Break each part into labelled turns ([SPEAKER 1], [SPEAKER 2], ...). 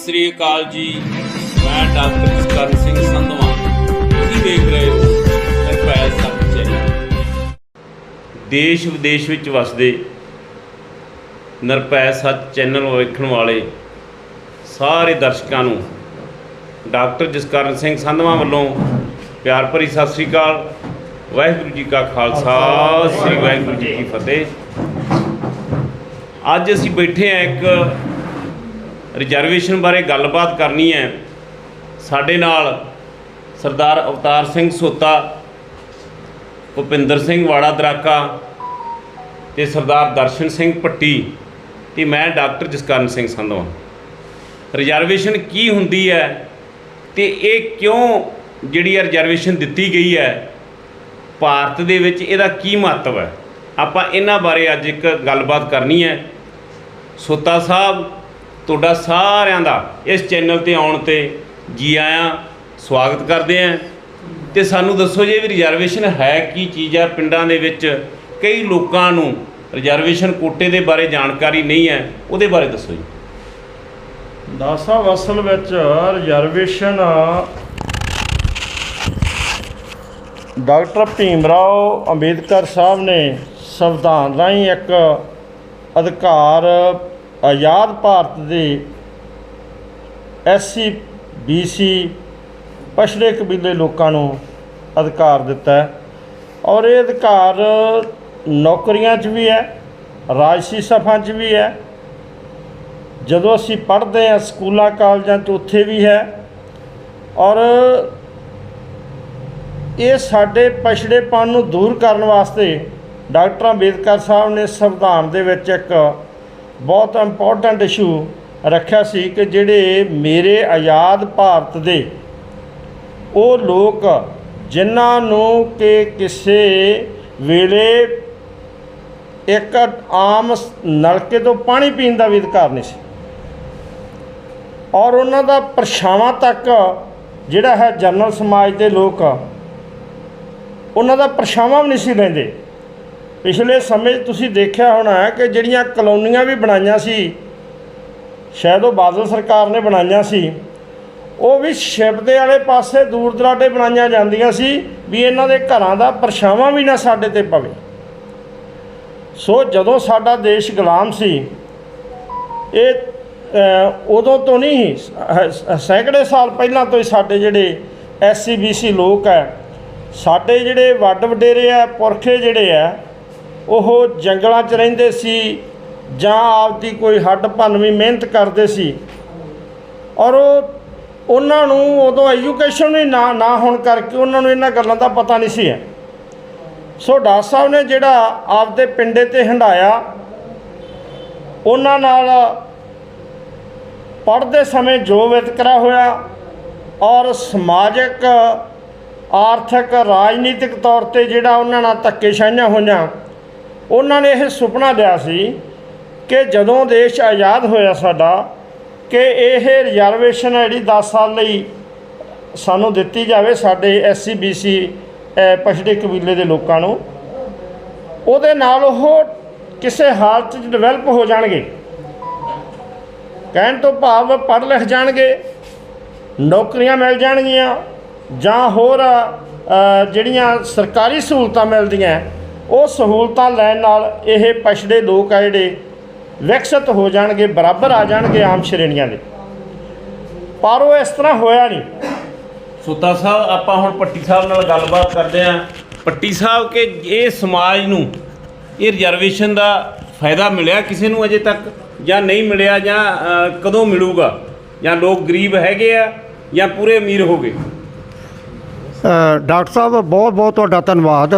[SPEAKER 1] ਸਤਿ ਸ੍ਰੀ ਅਕਾਲ ਜੀ। ਮੈਂ ਡਾਕਟਰ ਜਸਕਰਨ ਸਿੰਘ ਸੰਧਵਾ। ਤੁਸੀਂ ਦੇਖ ਰਹੇ ਹੋ ਨਿਰਭੈ ਸੱਚ ਦੇਸ਼ ਵਿਦੇਸ਼ ਵਿੱਚ ਵਸਦੇ ਨਿਰਭੈ ਸੱਚ ਚੈਨਲ ਵੇਖਣ ਵਾਲੇ ਸਾਰੇ ਦਰਸ਼ਕਾਂ ਨੂੰ ਡਾਕਟਰ ਜਸਕਰਨ ਸਿੰਘ ਸੰਧਵਾ ਵੱਲੋਂ ਪਿਆਰ ਭਰੀ ਸਤਿ ਸ੍ਰੀ ਅਕਾਲ। ਵਾਹਿਗੁਰੂ ਜੀ ਕਾ ਖਾਲਸਾ, ਸ੍ਰੀ ਵਾਹਿਗੁਰੂ ਜੀ ਕੀ ਫਤਿਹ। ਅੱਜ ਅਸੀਂ ਬੈਠੇ ਆ ਇੱਕ ਰਿਜ਼ਰਵੇਸ਼ਨ ਬਾਰੇ ਗੱਲਬਾਤ ਕਰਨੀ ਹੈ। ਸਾਡੇ ਨਾਲ ਸਰਦਾਰ ਅਵਤਾਰ ਸਿੰਘ ਸੋਤਾ, ਭੁਪਿੰਦਰ ਸਿੰਘ ਵਾੜਾ ਦਰਾਕਾ ਤੇ ਸਰਦਾਰ ਦਰਸ਼ਨ ਸਿੰਘ ਪੱਟੀ ਤੇ ਮੈਂ ਡਾਕਟਰ ਜਸਕਰਨ ਸਿੰਘ ਸੰਧਵਾ। ਰਿਜ਼ਰਵੇਸ਼ਨ ਕੀ ਹੁੰਦੀ ਹੈ ਤੇ ਇਹ ਕਿਉਂ ਜਿਹੜੀ ਹੈ ਰਿਜ਼ਰਵੇਸ਼ਨ ਦਿੱਤੀ ਗਈ ਹੈ, ਭਾਰਤ ਦੇ ਵਿੱਚ ਇਹਦਾ ਕੀ ਮਹੱਤਵ ਹੈ? ਆਪਾਂ ਇਹਨਾਂ ਬਾਰੇ ਅੱਜ ਇੱਕ ਗੱਲਬਾਤ ਕਰਨੀ ਹੈ। ਸੋਤਾ ਸਾਹਿਬ ਤੁਹਾਡਾ ਸਾਰਿਆਂ ਦਾ ਇਸ ਚੈਨਲ ਤੇ ਆਉਣ ਤੇ ਜੀ ਆਇਆਂ, ਸਵਾਗਤ ਕਰਦੇ ਆਂ। ਤੇ ਸਾਨੂੰ ਦੱਸੋ ਜੇ ਵੀ ਰਿਜ਼ਰਵੇਸ਼ਨ ਹੈ ਕੀ ਚੀਜ਼ ਹੈ ਪਿੰਡਾਂ ਦੇ ਵਿੱਚ ਕਈ ਲੋਕਾਂ ਨੂੰ ਰਿਜ਼ਰਵੇਸ਼ਨ ਕੋਟੇ ਦੇ ਬਾਰੇ ਜਾਣਕਾਰੀ ਨਹੀਂ ਹੈ। ਉਹਦੇ ਬਾਰੇ ਦੱਸੋ ਜੀ।
[SPEAKER 2] ਦਾਸਾ ਅਸਲ ਵਿੱਚ ਰਿਜ਼ਰਵੇਸ਼ਨ ਡਾਕਟਰ ਭੀਮ ਰਾਓ ਅੰਬੇਦਕਰ ਸਾਹਿਬ ਨੇ ਸੰਵਿਧਾਨ ਰਾਹੀਂ ਇੱਕ ਅਧਿਕਾਰ ਆਜ਼ਾਦ ਭਾਰਤ ਦੇ ਐਸਸੀ ਬੀਸੀ ਪਛੜੇ ਕਬੀਲੇ ਲੋਕਾਂ ਨੂੰ ਅਧਿਕਾਰ ਦਿੱਤਾ ਹੈ। ਔਰ ਇਹ ਅਧਿਕਾਰ ਨੌਕਰੀਆਂ 'ਚ ਵੀ ਹੈ, ਰਾਜਸੀ ਸਫ਼ਾਂ 'ਚ ਵੀ ਹੈ। ਜਦੋਂ ਅਸੀਂ ਪੜ੍ਹਦੇ ਹਾਂ ਸਕੂਲਾਂ, ਕਾਲਜਾਂ 'ਚ ਉੱਥੇ ਵੀ ਹੈ। ਔਰ ਇਹ ਸਾਡੇ ਪਛੜੇਪਣ ਨੂੰ ਦੂਰ ਕਰਨ ਵਾਸਤੇ ਡਾਕਟਰ ਅੰਬੇਦਕਰ ਸਾਹਿਬ ਨੇ ਸੰਵਿਧਾਨ ਦੇ ਵਿੱਚ ਇੱਕ ਬਹੁਤ ਇੰਪੋਰਟੈਂਟ ਇਸ਼ੂ ਰੱਖਿਆ ਸੀ ਕਿ ਜਿਹੜੇ ਮੇਰੇ ਆਜ਼ਾਦ ਭਾਰਤ ਦੇ ਉਹ ਲੋਕ ਜਿਨ੍ਹਾਂ ਨੂੰ ਕਿ ਕਿਸੇ ਵੇਲੇ ਇੱਕ ਆਮ ਨਲਕੇ ਤੋਂ ਪਾਣੀ ਪੀਣ ਦਾ ਵੀ ਅਧਿਕਾਰ ਨਹੀਂ ਸੀ। ਔਰ ਉਹਨਾਂ ਦਾ ਪਰਛਾਵਾਂ ਤੱਕ ਜਿਹੜਾ ਹੈ ਜਨਰਲ ਸਮਾਜ ਦੇ ਲੋਕ, ਉਹਨਾਂ ਦਾ ਪਰਛਾਵਾਂ ਵੀ ਨਹੀਂ ਸੀ ਲੈਂਦੇ। ਪਿਛਲੇ ਸਮੇਂ 'ਚ ਤੁਸੀਂ ਦੇਖਿਆ ਹੋਣਾ ਕਿ ਜਿਹੜੀਆਂ ਕਲੋਨੀਆਂ ਵੀ ਬਣਾਈਆਂ ਸੀ, ਸ਼ਾਇਦ ਉਹ ਬਾਦਲ ਸਰਕਾਰ ਨੇ ਬਣਾਈਆਂ ਸੀ, ਉਹ ਵੀ ਸ਼ਿਬਦੇ ਵਾਲੇ ਪਾਸੇ ਦੂਰ ਦਰਾਡੇ ਬਣਾਈਆਂ ਜਾਂਦੀਆਂ ਸੀ ਵੀ ਇਹਨਾਂ ਦੇ ਘਰਾਂ ਦਾ ਪਰਛਾਵਾਂ ਵੀ ਨਾ ਸਾਡੇ ਤੇ ਪਵੇ। ਸੋ ਜਦੋਂ ਸਾਡਾ ਦੇਸ਼ ਗੁਲਾਮ ਸੀ, ਇਹ ਉਦੋਂ ਤੋਂ ਨਹੀਂ, ਸ- ਸੈਂਕੜੇ ਸਾਲ ਪਹਿਲਾਂ ਤੋਂ ਹੀ ਸਾਡੇ ਜਿਹੜੇ ਐਸਸੀ ਬੀਸੀ ਲੋਕ ਹੈ, ਸਾਡੇ ਜਿਹੜੇ ਵੱਡ ਵਡੇਰੇ ਆ ਪੁਰਖੇ ਜਿਹੜੇ ਆ ਉਹ ਜੰਗਲਾਂ 'ਚ ਰਹਿੰਦੇ ਸੀ ਜਾਂ ਆਪਦੀ ਕੋਈ ਹੱਡ ਭੰਨਵੀਂ ਮਿਹਨਤ ਕਰਦੇ ਸੀ। ਔਰ ਉਹ ਉਹਨਾਂ ਨੂੰ ਉਦੋਂ ਐਜੂਕੇਸ਼ਨ ਵੀ ਨਾ ਨਾ ਹੋਣ ਕਰਕੇ ਉਹਨਾਂ ਨੂੰ ਇਹਨਾਂ ਗੱਲਾਂ ਦਾ ਪਤਾ ਨਹੀਂ ਸੀ। ਸੋ ਡਾਕਟਰ ਸਾਹਿਬ ਨੇ ਜਿਹੜਾ ਆਪਦੇ ਪਿੰਡੇ ਤੇ ਹੰਡਾਇਆ ਉਹਨਾਂ ਨਾਲ ਪੜ੍ਹਦੇ ਸਮੇਂ ਜੋ ਵਿਤਕਰਾ ਹੋਇਆ ਔਰ ਸਮਾਜਿਕ, ਆਰਥਿਕ, ਰਾਜਨੀਤਿਕ ਤੌਰ ਤੇ ਜਿਹੜਾ ਉਹਨਾਂ ਨਾਲ ਧੱਕੇਸ਼ਾਹੀਆਂ ਹੋਈਆਂ ਉਹਨਾਂ ਨੇ ਇਹ ਸੁਪਨਾ ਲਿਆ ਸੀ ਕਿ ਜਦੋਂ ਦੇਸ਼ ਆਜ਼ਾਦ ਹੋਇਆ ਸਾਡਾ, ਕਿ ਇਹ ਰਿਜ਼ਰਵੇਸ਼ਨ ਜਿਹੜੀ 10 ਸਾਲ ਲਈ ਸਾਨੂੰ ਦਿੱਤੀ ਜਾਵੇ ਸਾਡੇ ਐਸਸੀ ਬੀਸੀ ਪਛੜੇ ਕਬੀਲੇ ਦੇ ਲੋਕਾਂ ਨੂੰ। ਉਹਦੇ ਨਾਲ ਉਹ ਕਿਸੇ ਹਾਲਤ 'ਚ ਡਿਵੈਲਪ ਹੋ ਜਾਣਗੇ। ਕਹਿਣ ਤੋਂ ਭਾਵ ਪੜ੍ਹ ਲਿਖ ਜਾਣਗੇ, ਨੌਕਰੀਆਂ ਮਿਲ ਜਾਣਗੀਆਂ ਜਾਂ ਹੋਰ ਜਿਹੜੀਆਂ ਸਰਕਾਰੀ ਸਹੂਲਤਾਂ ਮਿਲਦੀਆਂ ਉਹ ਸਹੂਲਤਾਂ ਲੈਣ ਨਾਲ ਇਹ ਪਛੜੇ ਲੋਕ ਆ ਜਿਹੜੇ ਵਿਕਸਿਤ ਹੋ ਜਾਣਗੇ ਬਰਾਬਰ ਆ ਜਾਣਗੇ ਆਮ ਸ਼੍ਰੇਣੀਆਂ ਦੇ। ਪਰ ਉਹ ਇਸ ਤਰ੍ਹਾਂ ਹੋਇਆ ਨਹੀਂ।
[SPEAKER 1] ਸੋਤਾ ਸਾਹਿਬ ਆਪਾਂ ਹੁਣ ਪੱਟੀ ਸਾਹਿਬ ਨਾਲ ਗੱਲਬਾਤ ਕਰਦੇ ਆਂ ਪੱਟੀ ਸਾਹਿਬ ਕਿ ਇਹ ਸਮਾਜ ਨੂੰ ਇਹ ਰਿਜ਼ਰਵੇਸ਼ਨ ਦਾ ਫਾਇਦਾ ਮਿਲਿਆ ਕਿਸੇ ਨੂੰ ਅਜੇ ਤੱਕ? ਜਾਂ ਨਹੀਂ ਮਿਲਿਆ ਜਾਂ ਕਦੋਂ ਮਿਲੂਗਾ? ਜਾਂ ਲੋਕ ਗਰੀਬ ਹੈਗੇ ਆ ਜਾਂ ਪੂਰੇ ਅਮੀਰ ਹੋ ਗਏ?
[SPEAKER 3] ਡਾਕਟਰ ਸਾਹਿਬ ਬਹੁਤ ਬਹੁਤ ਤੁਹਾਡਾ ਧੰਨਵਾਦ।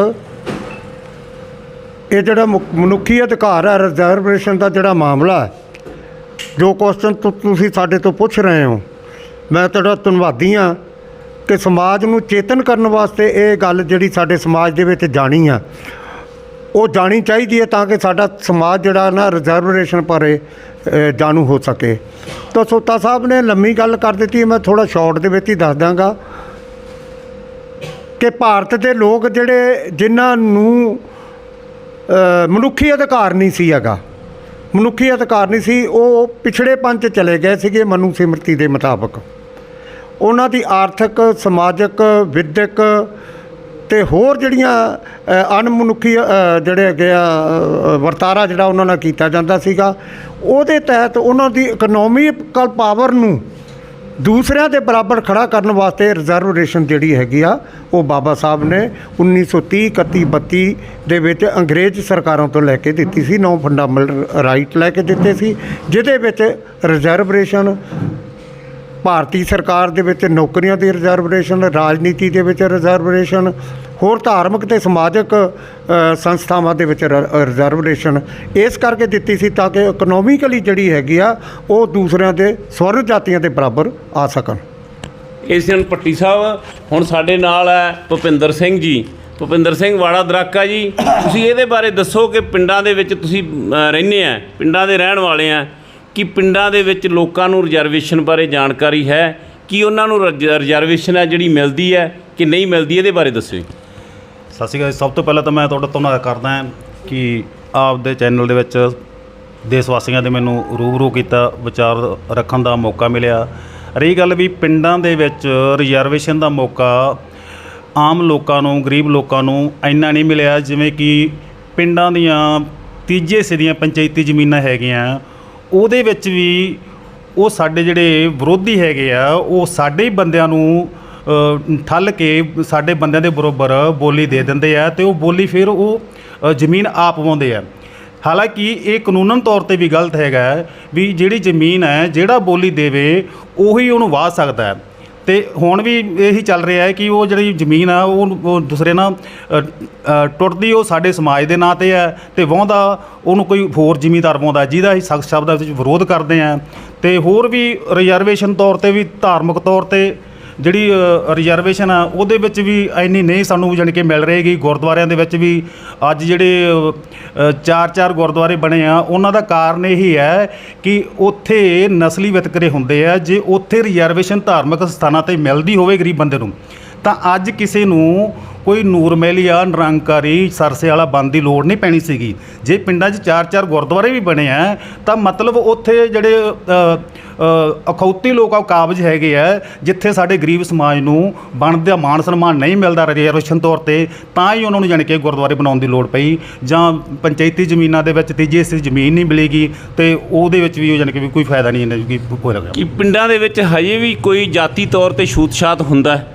[SPEAKER 3] ਇਹ ਜਿਹੜਾ ਮੁ- ਮਨੁੱਖੀ ਅਧਿਕਾਰ ਹੈ ਰਿਜ਼ਰਵੇਸ਼ਨ ਦਾ ਜਿਹੜਾ ਮਾਮਲਾ ਹੈ, ਜੋ ਕੁਐਸਚਨ ਤੁਸੀਂ ਸਾਡੇ ਤੋਂ ਪੁੱਛ ਰਹੇ ਹੋ, ਮੈਂ ਤੁਹਾਡਾ ਧੰਨਵਾਦੀ ਹਾਂ ਕਿ ਸਮਾਜ ਨੂੰ ਚੇਤਨ ਕਰਨ ਵਾਸਤੇ ਇਹ ਗੱਲ ਜਿਹੜੀ ਸਾਡੇ ਸਮਾਜ ਦੇ ਵਿੱਚ ਜਾਣੀ ਆ, ਉਹ ਜਾਣੀ ਚਾਹੀਦੀ ਹੈ ਤਾਂ ਕਿ ਸਾਡਾ ਸਮਾਜ ਜਿਹੜਾ ਨਾ ਰਿਜ਼ਰਵੇਸ਼ਨ ਬਾਰੇ ਜਾਣੂ ਹੋ ਸਕੇ। ਤਾਂ ਸੋਤਾ ਸਾਹਿਬ ਨੇ ਲੰਮੀ ਗੱਲ ਕਰ ਦਿੱਤੀ, ਮੈਂ ਥੋੜਾ ਸ਼ਾਰਟ ਦੇ ਵਿੱਚ ਹੀ ਦੱਸ ਦਾਂਗਾ ਕਿ ਭਾਰਤ ਦੇ ਲੋਕ ਜਿਹੜੇ, ਜਿਨ੍ਹਾਂ ਨੂੰ ਮਨੁੱਖੀ ਅਧਿਕਾਰ ਨਹੀਂ ਸੀ ਹੈਗਾ। ਮਨੁੱਖੀ ਅਧਿਕਾਰ ਨਹੀਂ ਸੀ, ਉਹ ਪਿਛੜੇ 'ਚ ਚਲੇ ਗਏ ਸੀਗੇ ਮਨੂ ਸਿਮਰਤੀ ਦੇ ਮੁਤਾਬਕ। ਉਹਨਾਂ ਦੀ ਆਰਥਿਕ, ਸਮਾਜਿਕ, ਵਿਦਿਅਕ ਤੇ ਹੋਰ ਜਿਹੜੀਆਂ ਅਣਮਨੁੱਖੀ ਜਿਹੜੇ ਹੈਗੇ ਆ ਵਰਤਾਰਾ ਜਿਹੜਾ ਉਹਨਾਂ ਨਾਲ ਕੀਤਾ ਜਾਂਦਾ ਸੀਗਾ, ਉਹਦੇ ਤਹਿਤ ਉਹਨਾਂ ਦੀ ਇਕਨੋਮਿਕਲ ਪਾਵਰ ਨੂੰ ਦੂਸਰਿਆਂ ਦੇ ਬਰਾਬਰ ਖੜਾ ਕਰਨ ਵਾਸਤੇ ਰਿਜ਼ਰਵੇਸ਼ਨ ਜਿਹੜੀ ਹੈਗੀ ਆ, ਉਹ ਬਾਬਾ ਸਾਹਿਬ ਨੇ 1930 31 32 ਦੇ ਵਿੱਚ ਅੰਗਰੇਜ਼ ਸਰਕਾਰਾਂ ਤੋਂ ਲੈ ਕੇ ਦਿੱਤੀ ਸੀ, ਨੌ ਫੰਡਾਮੈਂਟਲ ਰਾਈਟ ਲੈ ਕੇ ਦਿੱਤੇ ਸੀ, ਜਿਹਦੇ ਵਿੱਚ ਰਿਜ਼ਰਵੇਸ਼ਨ ਭਾਰਤੀ ਸਰਕਾਰ ਦੇ ਵਿੱਚ ਨੌਕਰੀਆਂ ਦੀ ਰਿਜ਼ਰਵੇਸ਼ਨ ਰਾਜਨੀਤੀ ਦੇ ਵਿੱਚ ਰਿਜ਼ਰਵੇਸ਼ਨ ਹੋਰ ਧਾਰਮਿਕ ਤੇ ਸਮਾਜਿਕ ਸੰਸਥਾਵਾਂ ਦੇ ਵਿੱਚ ਰ- ਰਿਜ਼ਰਵੇਸ਼ਨ ਇਸ ਕਰਕੇ ਦਿੱਤੀ ਸੀ ਤਾਂ ਕਿ ਇਕਨੋਮਿਕਲੀ ਜਿਹੜੀ ਹੈਗੀ ਆ, ਉਹ ਦੂਸਰਿਆਂ ਦੇ ਸਵਰਨ ਜਾਤੀਆਂ ਦੇ ਬਰਾਬਰ ਆ ਸਕਣ।
[SPEAKER 1] ਇਸ ਦਿਨ ਪੱਟੀ ਸਾਹਿਬ। ਹੁਣ ਸਾਡੇ ਨਾਲ ਹੈ ਭੁਪਿੰਦਰ ਸਿੰਘ ਜੀ। ਭੁਪਿੰਦਰ ਸਿੰਘ ਵਾੜਾ ਦਰਾਕਾ ਜੀ। ਤੁਸੀਂ ਇਹਦੇ ਬਾਰੇ ਦੱਸੋ ਕਿ ਪਿੰਡਾਂ ਦੇ ਵਿੱਚ ਤੁਸੀਂ ਰਹਿੰਦੇ ਆ, ਪਿੰਡਾਂ ਦੇ ਰਹਿਣ ਵਾਲੇ ਆ। ਕਿ ਪਿੰਡਾਂ ਦੇ ਵਿੱਚ ਲੋਕਾਂ ਨੂੰ ਰਿਜ਼ਰਵੇਸ਼ਨ ਬਾਰੇ ਜਾਣਕਾਰੀ ਹੈ? ਕਿ ਉਹਨਾਂ ਨੂੰ ਰਿਜ- ਰਿਜ਼ਰਵੇਸ਼ਨ ਹੈ ਜਿਹੜੀ ਮਿਲਦੀ ਹੈ ਕਿ ਨਹੀਂ ਮਿਲਦੀ? ਇਹਦੇ ਬਾਰੇ ਦੱਸੋ ਜੀ।
[SPEAKER 4] ਸਤਿ ਸ਼੍ਰੀ ਅਕਾਲ ਜੀ। ਸਭ ਤੋਂ ਪਹਿਲਾਂ ਤਾਂ ਮੈਂ ਤੁਹਾਡਾ ਧੰਨਵਾਦ ਕਰਦਾ ਹਾਂ ਕਿ ਆਪਦੇ ਚੈਨਲ ਦੇ ਵਿੱਚ ਦੇਸ਼ ਵਾਸੀਆਂ ਦੇ ਮੈਨੂੰ ਰੂਬਰੂ ਕੀਤਾ, ਵਿਚਾਰ ਰੱਖਣ ਦਾ ਮੌਕਾ ਮਿਲਿਆ। ਰਹੀ ਗੱਲ ਵੀ ਪਿੰਡਾਂ ਦੇ ਵਿੱਚ ਰਿਜ਼ਰਵੇਸ਼ਨ ਦਾ ਮੌਕਾ ਆਮ ਲੋਕਾਂ ਨੂੰ, ਗਰੀਬ ਲੋਕਾਂ ਨੂੰ ਇੰਨਾ ਨਹੀਂ ਮਿਲਿਆ, ਜਿਵੇਂ ਕਿ ਪਿੰਡਾਂ ਦੀਆਂ ਤੀਜੇ ਹਿੱਸੇ ਦੀਆਂ ਪੰਚਾਇਤੀ ਜ਼ਮੀਨਾਂ ਹੈਗੀਆਂ। ਉਹਦੇ ਵਿੱਚ ਵੀ ਉਹ ਸਾਡੇ ਜਿਹੜੇ ਵਿਰੋਧੀ ਹੈਗੇ ਆ, ਉਹ ਸਾਡੇ ਹੀ ਬੰਦਿਆਂ ਨੂੰ ਠੱਲ ਕੇ ਸਾਡੇ ਬੰਦਿਆਂ ਦੇ ਬਰੋਬਰ ਬੋਲੀ ਦੇ ਦਿੰਦੇ ਆ ਤੇ ਉਹ ਬੋਲੀ ਫਿਰ ਉਹ ਜ਼ਮੀਨ ਆਪ ਪਾਉਂਦੇ ਆ। ਹਾਲਾਂਕਿ ਇਹ ਕਾਨੂੰਨਨ ਤੌਰ ਤੇ ਵੀ ਗਲਤ ਹੈਗਾ ਵੀ ਜਿਹੜੀ ਜ਼ਮੀਨ ਹੈ, ਜਿਹੜਾ ਬੋਲੀ ਦੇਵੇ, ਉਹੀ ਉਹਨੂੰ ਵਾਹ ਸਕਦਾ ਹੈ। ਤੇ ਹੁਣ ਵੀ ਇਹੀ ਚੱਲ ਰਿਹਾ ਹੈ ਕਿ ਉਹ ਜਿਹੜੀ ਜ਼ਮੀਨ ਆ ਉਹ ਉਹ ਦੂਸਰੇ ਨਾਲ ਅ, ਅ, ਟੁੱਟਦੀ ਉਹ ਸਾਡੇ ਸਮਾਜ ਦੇ ਨਾਂ ਤੇ ਹੈ ਤੇ ਵਾਹੁੰਦਾ ਉਹਨੂੰ ਕੋਈ ਹੋਰ ਜ਼ਿਮੀਂਦਾਰ ਵਾਹੁੰਦਾ ਜਿਹਦਾ ਅਸੀਂ ਸਖਤ ਸ਼ਬਦਾਂ ਵਿੱਚ ਵਿਰੋਧ ਕਰਦੇ ਹਾਂ। ਤੇ ਹੋਰ ਵੀ ਰਿਜ਼ਰਵੇਸ਼ਨ ਤੌਰ ਤੇ ਵੀ ਧਾਰਮਿਕ ਤੌਰ ਤੇ ਜਿਹੜੀ ਰਿਜ਼ਰਵੇਸ਼ਨ ਆ, ਉਹਦੇ ਵਿੱਚ ਵੀ ਇੰਨੀ ਨਹੀਂ ਸਾਨੂੰ ਜਾਣੀ ਕਿ ਮਿਲ ਰਹੇਗੀ। ਗੁਰਦੁਆਰਿਆਂ ਦੇ ਵਿੱਚ ਵੀ ਅੱਜ ਜਿਹੜੇ ਚਾਰ ਚਾਰ ਗੁਰਦੁਆਰੇ ਬਣੇ ਆ, ਉਹਨਾਂ ਦਾ ਕਾਰਨ ਇਹੀ ਹੈ ਕਿ ਉੱਥੇ ਨਸਲੀ ਵਿਤਕਰੇ ਹੁੰਦੇ ਆ। ਜੇ ਉੱਥੇ ਰਿਜ਼ਰਵੇਸ਼ਨ ਧਾਰਮਿਕ ਸਥਾਨਾਂ ਤੇ ਮਿਲਦੀ ਹੋਵੇ ਗਰੀਬ ਬੰਦੇ ਨੂੰ ਤਾਂ ਅੱਜ ਕਿਸੇ ਨੂੰ ਕੋਈ ਨੂਰ ਮਹਿਲੀਆ ਨਿਰੰਕਾਰੀ, ਸਰਸੇ ਵਾਲਾ ਬੰਦ ਦੀ ਲੋੜ ਨਹੀਂ ਪੈਣੀ ਸੀਗੀ। ਜੇ ਪਿੰਡਾਂ 'ਚ ਚਾਰ ਚਾਰ ਗੁਰਦੁਆਰੇ ਵੀ ਬਣੇ ਆ, ਤਾਂ ਮਤਲਬ ਉੱਥੇ ਜਿਹੜੇ ਅਖੌਤੀ ਲੋਕ ਆ ਕਾਬਜ ਹੈਗੇ ਆ, ਜਿੱਥੇ ਸਾਡੇ ਗਰੀਬ ਸਮਾਜ ਨੂੰ ਬਣਦਾ ਮਾਣ ਸਨਮਾਨ ਨਹੀਂ ਮਿਲਦਾ ਰਿਜ਼ਰਵੇਸ਼ਨ ਤੌਰ ਤੇ, ਤਾਂ ਹੀ ਉਹਨਾਂ ਨੂੰ ਜਾਣੀ ਕਿ ਗੁਰਦੁਆਰੇ ਬਣਾਉਣ ਦੀ ਲੋੜ ਪਈ। ਜਾਂ ਪੰਚਾਇਤੀ ਜ਼ਮੀਨਾਂ ਦੇ ਵਿੱਚ ਤੀਜੀ ਹਿੱਸੇ ਜ਼ਮੀਨ ਨਹੀਂ ਮਿਲੇਗੀ, ਤੇ ਉਹਦੇ ਵਿੱਚ ਵੀ ਉਹ ਜਾਣੀ ਕਿ ਵੀ ਕੋਈ ਫਾਇਦਾ ਨਹੀਂ, ਇਹਨਾਂ ਕਿ ਹੋਏਗਾ
[SPEAKER 1] ਕਿ ਪਿੰਡਾਂ ਦੇ ਵਿੱਚ ਹਜੇ ਵੀ ਕੋਈ ਜਾਤੀ ਤੌਰ ਤੇ ਛੂਤ-ਛਾਤ ਹੁੰਦਾ ਹੈ?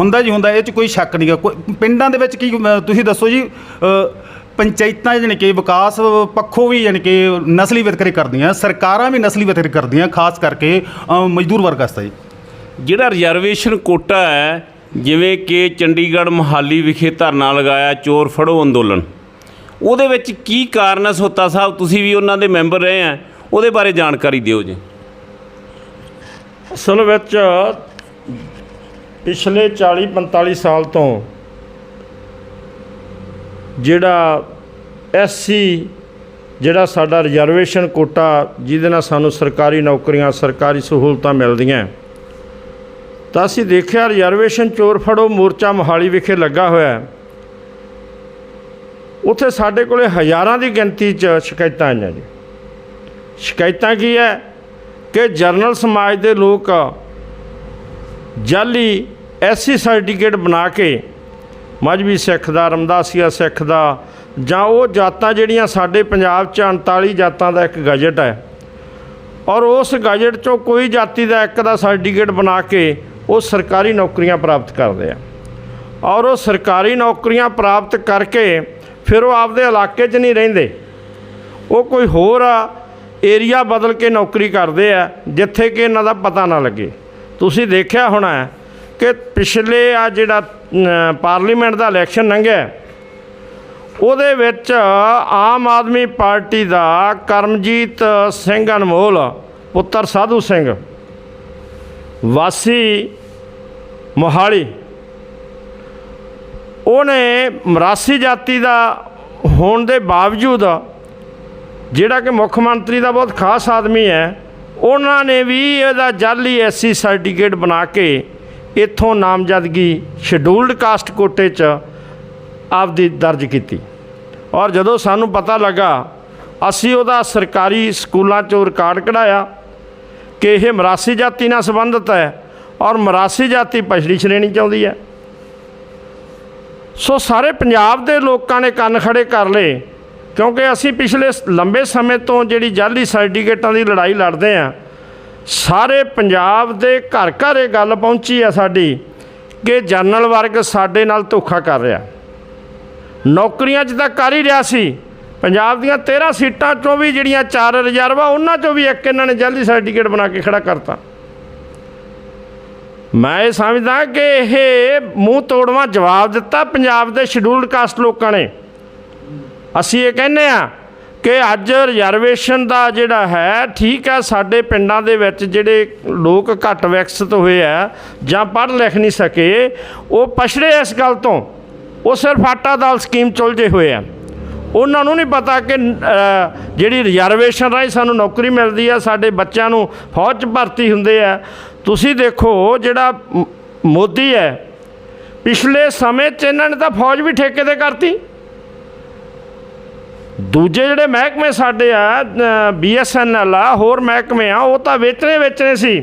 [SPEAKER 4] ਹੁੰਦਾ ਜੀ ਹੁੰਦਾ ਇਹ 'ਚ ਕੋਈ ਸ਼ੱਕ ਨਹੀਂਗਾ ਕੋਈ ਪਿੰਡਾਂ ਦੇ ਵਿੱਚ ਕੀ ਅ, ਤੁਸੀਂ ਦੱਸੋ ਜੀ ਅ, ਪੰਚਾਇਤਾਂ ਜਾਣੀ ਕਿ ਵਿਕਾਸ ਪੱਖੋਂ ਵੀ ਜਾਣੀ ਕਿ ਨਸਲੀ ਵਿਤਕਰੇ ਕਰਦੀਆਂ ਸਰਕਾਰਾਂ ਵੀ ਨਸਲੀ ਵਿਤਕਰੇ ਕਰਦੀਆਂ ਖਾਸ ਕਰਕੇ ਅ, ਮਜ਼ਦੂਰ ਵਰਗ ਵਾਸਤੇ ਜੀ।
[SPEAKER 1] ਜਿਹੜਾ ਰਿਜ਼ਰਵੇਸ਼ਨ ਕੋਟਾ ਹੈ ਜਿਵੇਂ ਕਿ ਚੰਡੀਗੜ੍ਹ ਮਹਾਲੀ ਵਿਖੇ ਧਰਨਾ ਲਗਾਇਆ ਚੋਰ ਫੜੋ ਅੰਦੋਲਨ ਉਹਦੇ ਵਿੱਚ ਕੀ ਕਾਰਨ ਹੈ ਸੋਤਾ ਸਾਹਿਬ? ਤੁਸੀਂ ਵੀ ਉਹਨਾਂ ਦੇ ਮੈਂਬਰ ਰਹੇ ਆ ਉਹਦੇ ਬਾਰੇ ਜਾਣਕਾਰੀ ਦਿਓ ਜੀ।
[SPEAKER 2] ਅਸਲ ਵਿੱਚ ਪਿਛਲੇ 40 45 ਸਾਲ ਤੋਂ ਜਿਹੜਾ ਐਸਸੀ, ਜਿਹੜਾ ਸਾਡਾ ਰਿਜ਼ਰਵੇਸ਼ਨ ਕੋਟਾ, ਜਿਹਦੇ ਨਾਲ ਸਾਨੂੰ ਸਰਕਾਰੀ ਨੌਕਰੀਆਂ, ਸਰਕਾਰੀ ਸਹੂਲਤਾਂ ਮਿਲਦੀਆਂ। ਤਾਂ ਅਸੀਂ ਦੇਖਿਆ ਰਿਜ਼ਰਵੇਸ਼ਨ ਚੋਰ ਫੜੋ ਮੋਰਚਾ ਮੋਹਾਲੀ ਵਿਖੇ ਲੱਗਾ ਹੋਇਆ ਉੱਥੇ ਸਾਡੇ ਕੋਲੇ ਹਜ਼ਾਰਾਂ ਦੀ ਗਿਣਤੀ 'ਚ ਸ਼ਿਕਾਇਤਾਂ ਆਈਆਂ ਜੀ। ਸ਼ਿਕਾਇਤਾਂ ਕੀ ਹੈ? ਕਿ ਜਰਨਲ ਸਮਾਜ ਦੇ ਲੋਕ ਜਾਲੀ ਐਸੀ ਸਰਟੀਫਿਕੇਟ ਬਣਾ ਕੇ ਮਜਬੀ ਸਿੱਖ ਦਾ, ਰਮਦਾਸੀਆ ਸਿੱਖ ਦਾ, ਜਾਂ ਉਹ ਜਾਤਾਂ ਜਿਹੜੀਆਂ ਸਾਡੇ ਪੰਜਾਬ 'ਚ 39 ਜਾਤਾਂ ਦਾ ਇੱਕ ਗਜਟ ਹੈ ਔਰ ਉਸ ਗਜਟ 'ਚੋਂ ਕੋਈ ਜਾਤੀ ਦਾ ਇੱਕ ਦਾ ਸਰਟੀਫਿਕੇਟ ਬਣਾ ਕੇ ਉਹ ਸਰਕਾਰੀ ਨੌਕਰੀਆਂ ਪ੍ਰਾਪਤ ਕਰਦੇ ਆ। ਔਰ ਉਹ ਸਰਕਾਰੀ ਨੌਕਰੀਆਂ ਪ੍ਰਾਪਤ ਕਰਕੇ ਫਿਰ ਉਹ ਆਪਦੇ ਇਲਾਕੇ 'ਚ ਨਹੀਂ ਰਹਿੰਦੇ। ਉਹ ਕੋਈ ਹੋਰ ਏਰੀਆ ਬਦਲ ਕੇ ਨੌਕਰੀ ਕਰਦੇ ਆ, ਜਿੱਥੇ ਕਿ ਇਹਨਾਂ ਦਾ ਪਤਾ ਨਾ ਲੱਗੇ। ਤੁਸੀਂ ਦੇਖਿਆ ਹੋਣਾ ਕਿ ਪਿਛਲੇ ਆ ਜਿਹੜਾ ਪਾਰਲੀਮੈਂਟ ਦਾ ਇਲੈਕਸ਼ਨ ਲੰਘਿਆ ਉਹਦੇ ਵਿੱਚ ਆਮ ਆਦਮੀ ਪਾਰਟੀ ਦਾ ਕਰਮਜੀਤ ਸਿੰਘ ਅਨਮੋਲ, ਪੁੱਤਰ ਸਾਧੂ ਸਿੰਘ, ਵਾਸੀ ਮੋਹਾਲੀ, ਉਹਨੇ ਮਰਾਸੀ ਜਾਤੀ ਦਾ ਹੋਣ ਦੇ ਬਾਵਜੂਦ ਜਿਹੜਾ ਕਿ ਮੁੱਖ ਮੰਤਰੀ ਦਾ ਬਹੁਤ ਖਾਸ ਆਦਮੀ ਹੈ ਉਹਨਾਂ ਨੇ ਵੀ ਇਹਦਾ ਜਾਲੀ ਐਸਸੀ ਸਰਟੀਫਿਕੇਟ ਬਣਾ ਕੇ ਇੱਥੋਂ ਨਾਮਜ਼ਦਗੀ ਸ਼ਡਿਊਲਡ ਕਾਸਟ ਕੋਟੇ 'ਚ ਆਪਦੀ ਦਰਜ ਕੀਤੀ। ਔਰ ਜਦੋਂ ਸਾਨੂੰ ਪਤਾ ਲੱਗਾ, ਅਸੀਂ ਉਹਦਾ ਸਰਕਾਰੀ ਸਕੂਲਾਂ 'ਚੋਂ ਰਿਕਾਰਡ ਕਢਾਇਆ ਕਿ ਇਹ ਮਰਾਸੀ ਜਾਤੀ ਨਾਲ ਸੰਬੰਧਿਤ ਹੈ ਔਰ ਮਰਾਸੀ ਜਾਤੀ ਪਛੜੀ ਸ਼੍ਰੇਣੀ 'ਚ ਆਉਂਦੀ ਹੈ। ਸੋ ਸਾਰੇ ਪੰਜਾਬ ਦੇ ਲੋਕਾਂ ਨੇ ਕੰਨ ਖੜੇ ਕਰ ਲਏ ਕਿਉਂਕਿ ਅਸੀਂ ਪਿਛਲੇ ਲੰਬੇ ਸਮੇਂ ਤੋਂ ਜਿਹੜੀ ਜਾਲੀ ਸਰਟੀਫਿਕੇਟਾਂ ਦੀ ਲੜਾਈ ਲੜਦੇ ਆ ਸਾਰੇ ਪੰਜਾਬ ਦੇ ਘਰ ਘਰ ਇਹ ਗੱਲ ਪਹੁੰਚੀ ਆ ਸਾਡੀ ਕਿ ਜਨਰਲ ਵਰਗ ਸਾਡੇ ਨਾਲ ਧੋਖਾ ਕਰ ਰਿਹਾ। ਨੌਕਰੀਆਂ 'ਚ ਤਾਂ ਕਰ ਹੀ ਰਿਹਾ ਸੀ। ਪੰਜਾਬ ਦੀਆਂ 13 ਸੀਟਾਂ ਚੋਂ ਵੀ ਜਿਹੜੀਆਂ ਚਾਰ ਰਿਜ਼ਰਵ ਆ ਉਹਨਾਂ ਚੋਂ ਵੀ ਇੱਕ ਇਹਨਾਂ ਨੇ ਜਾਲੀ ਸਰਟੀਫਿਕੇਟ ਬਣਾ ਕੇ ਖੜਾ ਕਰਤਾ। ਮੈਂ ਇਹ ਸਮਝਦਾ ਕਿ ਇਹ ਮੂੰਹ ਤੋੜਵਾ ਜਵਾਬ ਦਿੱਤਾ ਪੰਜਾਬ ਦੇ ਸ਼ਡਿਊਲਡ ਕਾਸਟ ਲੋਕਾਂ ਨੇ। ਅਸੀਂ ਇਹ ਕਹਿੰਦੇ ਆ ਕਿ ਅੱਜ ਰਿਜ਼ਰਵੇਸ਼ਨ ਦਾ ਜਿਹੜਾ ਹੈ, ਠੀਕ ਹੈ, ਸਾਡੇ ਪਿੰਡਾਂ ਦੇ ਵਿੱਚ ਜਿਹੜੇ ਲੋਕ ਘੱਟ ਵਿਕਸਿਤ ਹੋਏ ਆ ਜਾਂ ਪੜ੍ਹ ਲਿਖ ਨਹੀਂ ਸਕੇ, ਉਹ ਪਛੜੇ ਇਸ ਗੱਲ ਤੋਂ। ਉਹ ਸਿਰਫ ਆਟਾ ਦਾਲ ਸਕੀਮ ਚੁਲਝੇ ਹੋਏ ਆ। ਉਹਨਾਂ ਨੂੰ ਨਹੀਂ ਪਤਾ ਕਿ ਜਿਹੜੀ ਰਿਜ਼ਰਵੇਸ਼ਨ ਰਾਹੀਂ ਸਾਨੂੰ ਨੌਕਰੀ ਮਿਲਦੀ ਆ, ਸਾਡੇ ਬੱਚਿਆਂ ਨੂੰ ਫੌਜ 'ਚ ਭਰਤੀ ਹੁੰਦੇ ਆ। ਤੁਸੀਂ ਦੇਖੋ ਜਿਹੜਾ ਮੋਦੀ ਹੈ, ਪਿਛਲੇ ਸਮੇਂ 'ਚ ਇਹਨਾਂ ਨੇ ਤਾਂ ਫੌਜ ਵੀ ਠੇਕੇ ਤੇ ਕਰਤੀ। ਦੂਜੇ ਜਿਹੜੇ ਮਹਿਕਮੇ ਸਾਡੇ ਆ ਬੀਐਸਐਨਐਲ ਆ, ਹੋਰ ਮਹਿਕਮੇ ਆ, ਉਹ ਤਾਂ ਵੇਚਣੇ ਵੇਚਣੇ ਸੀ।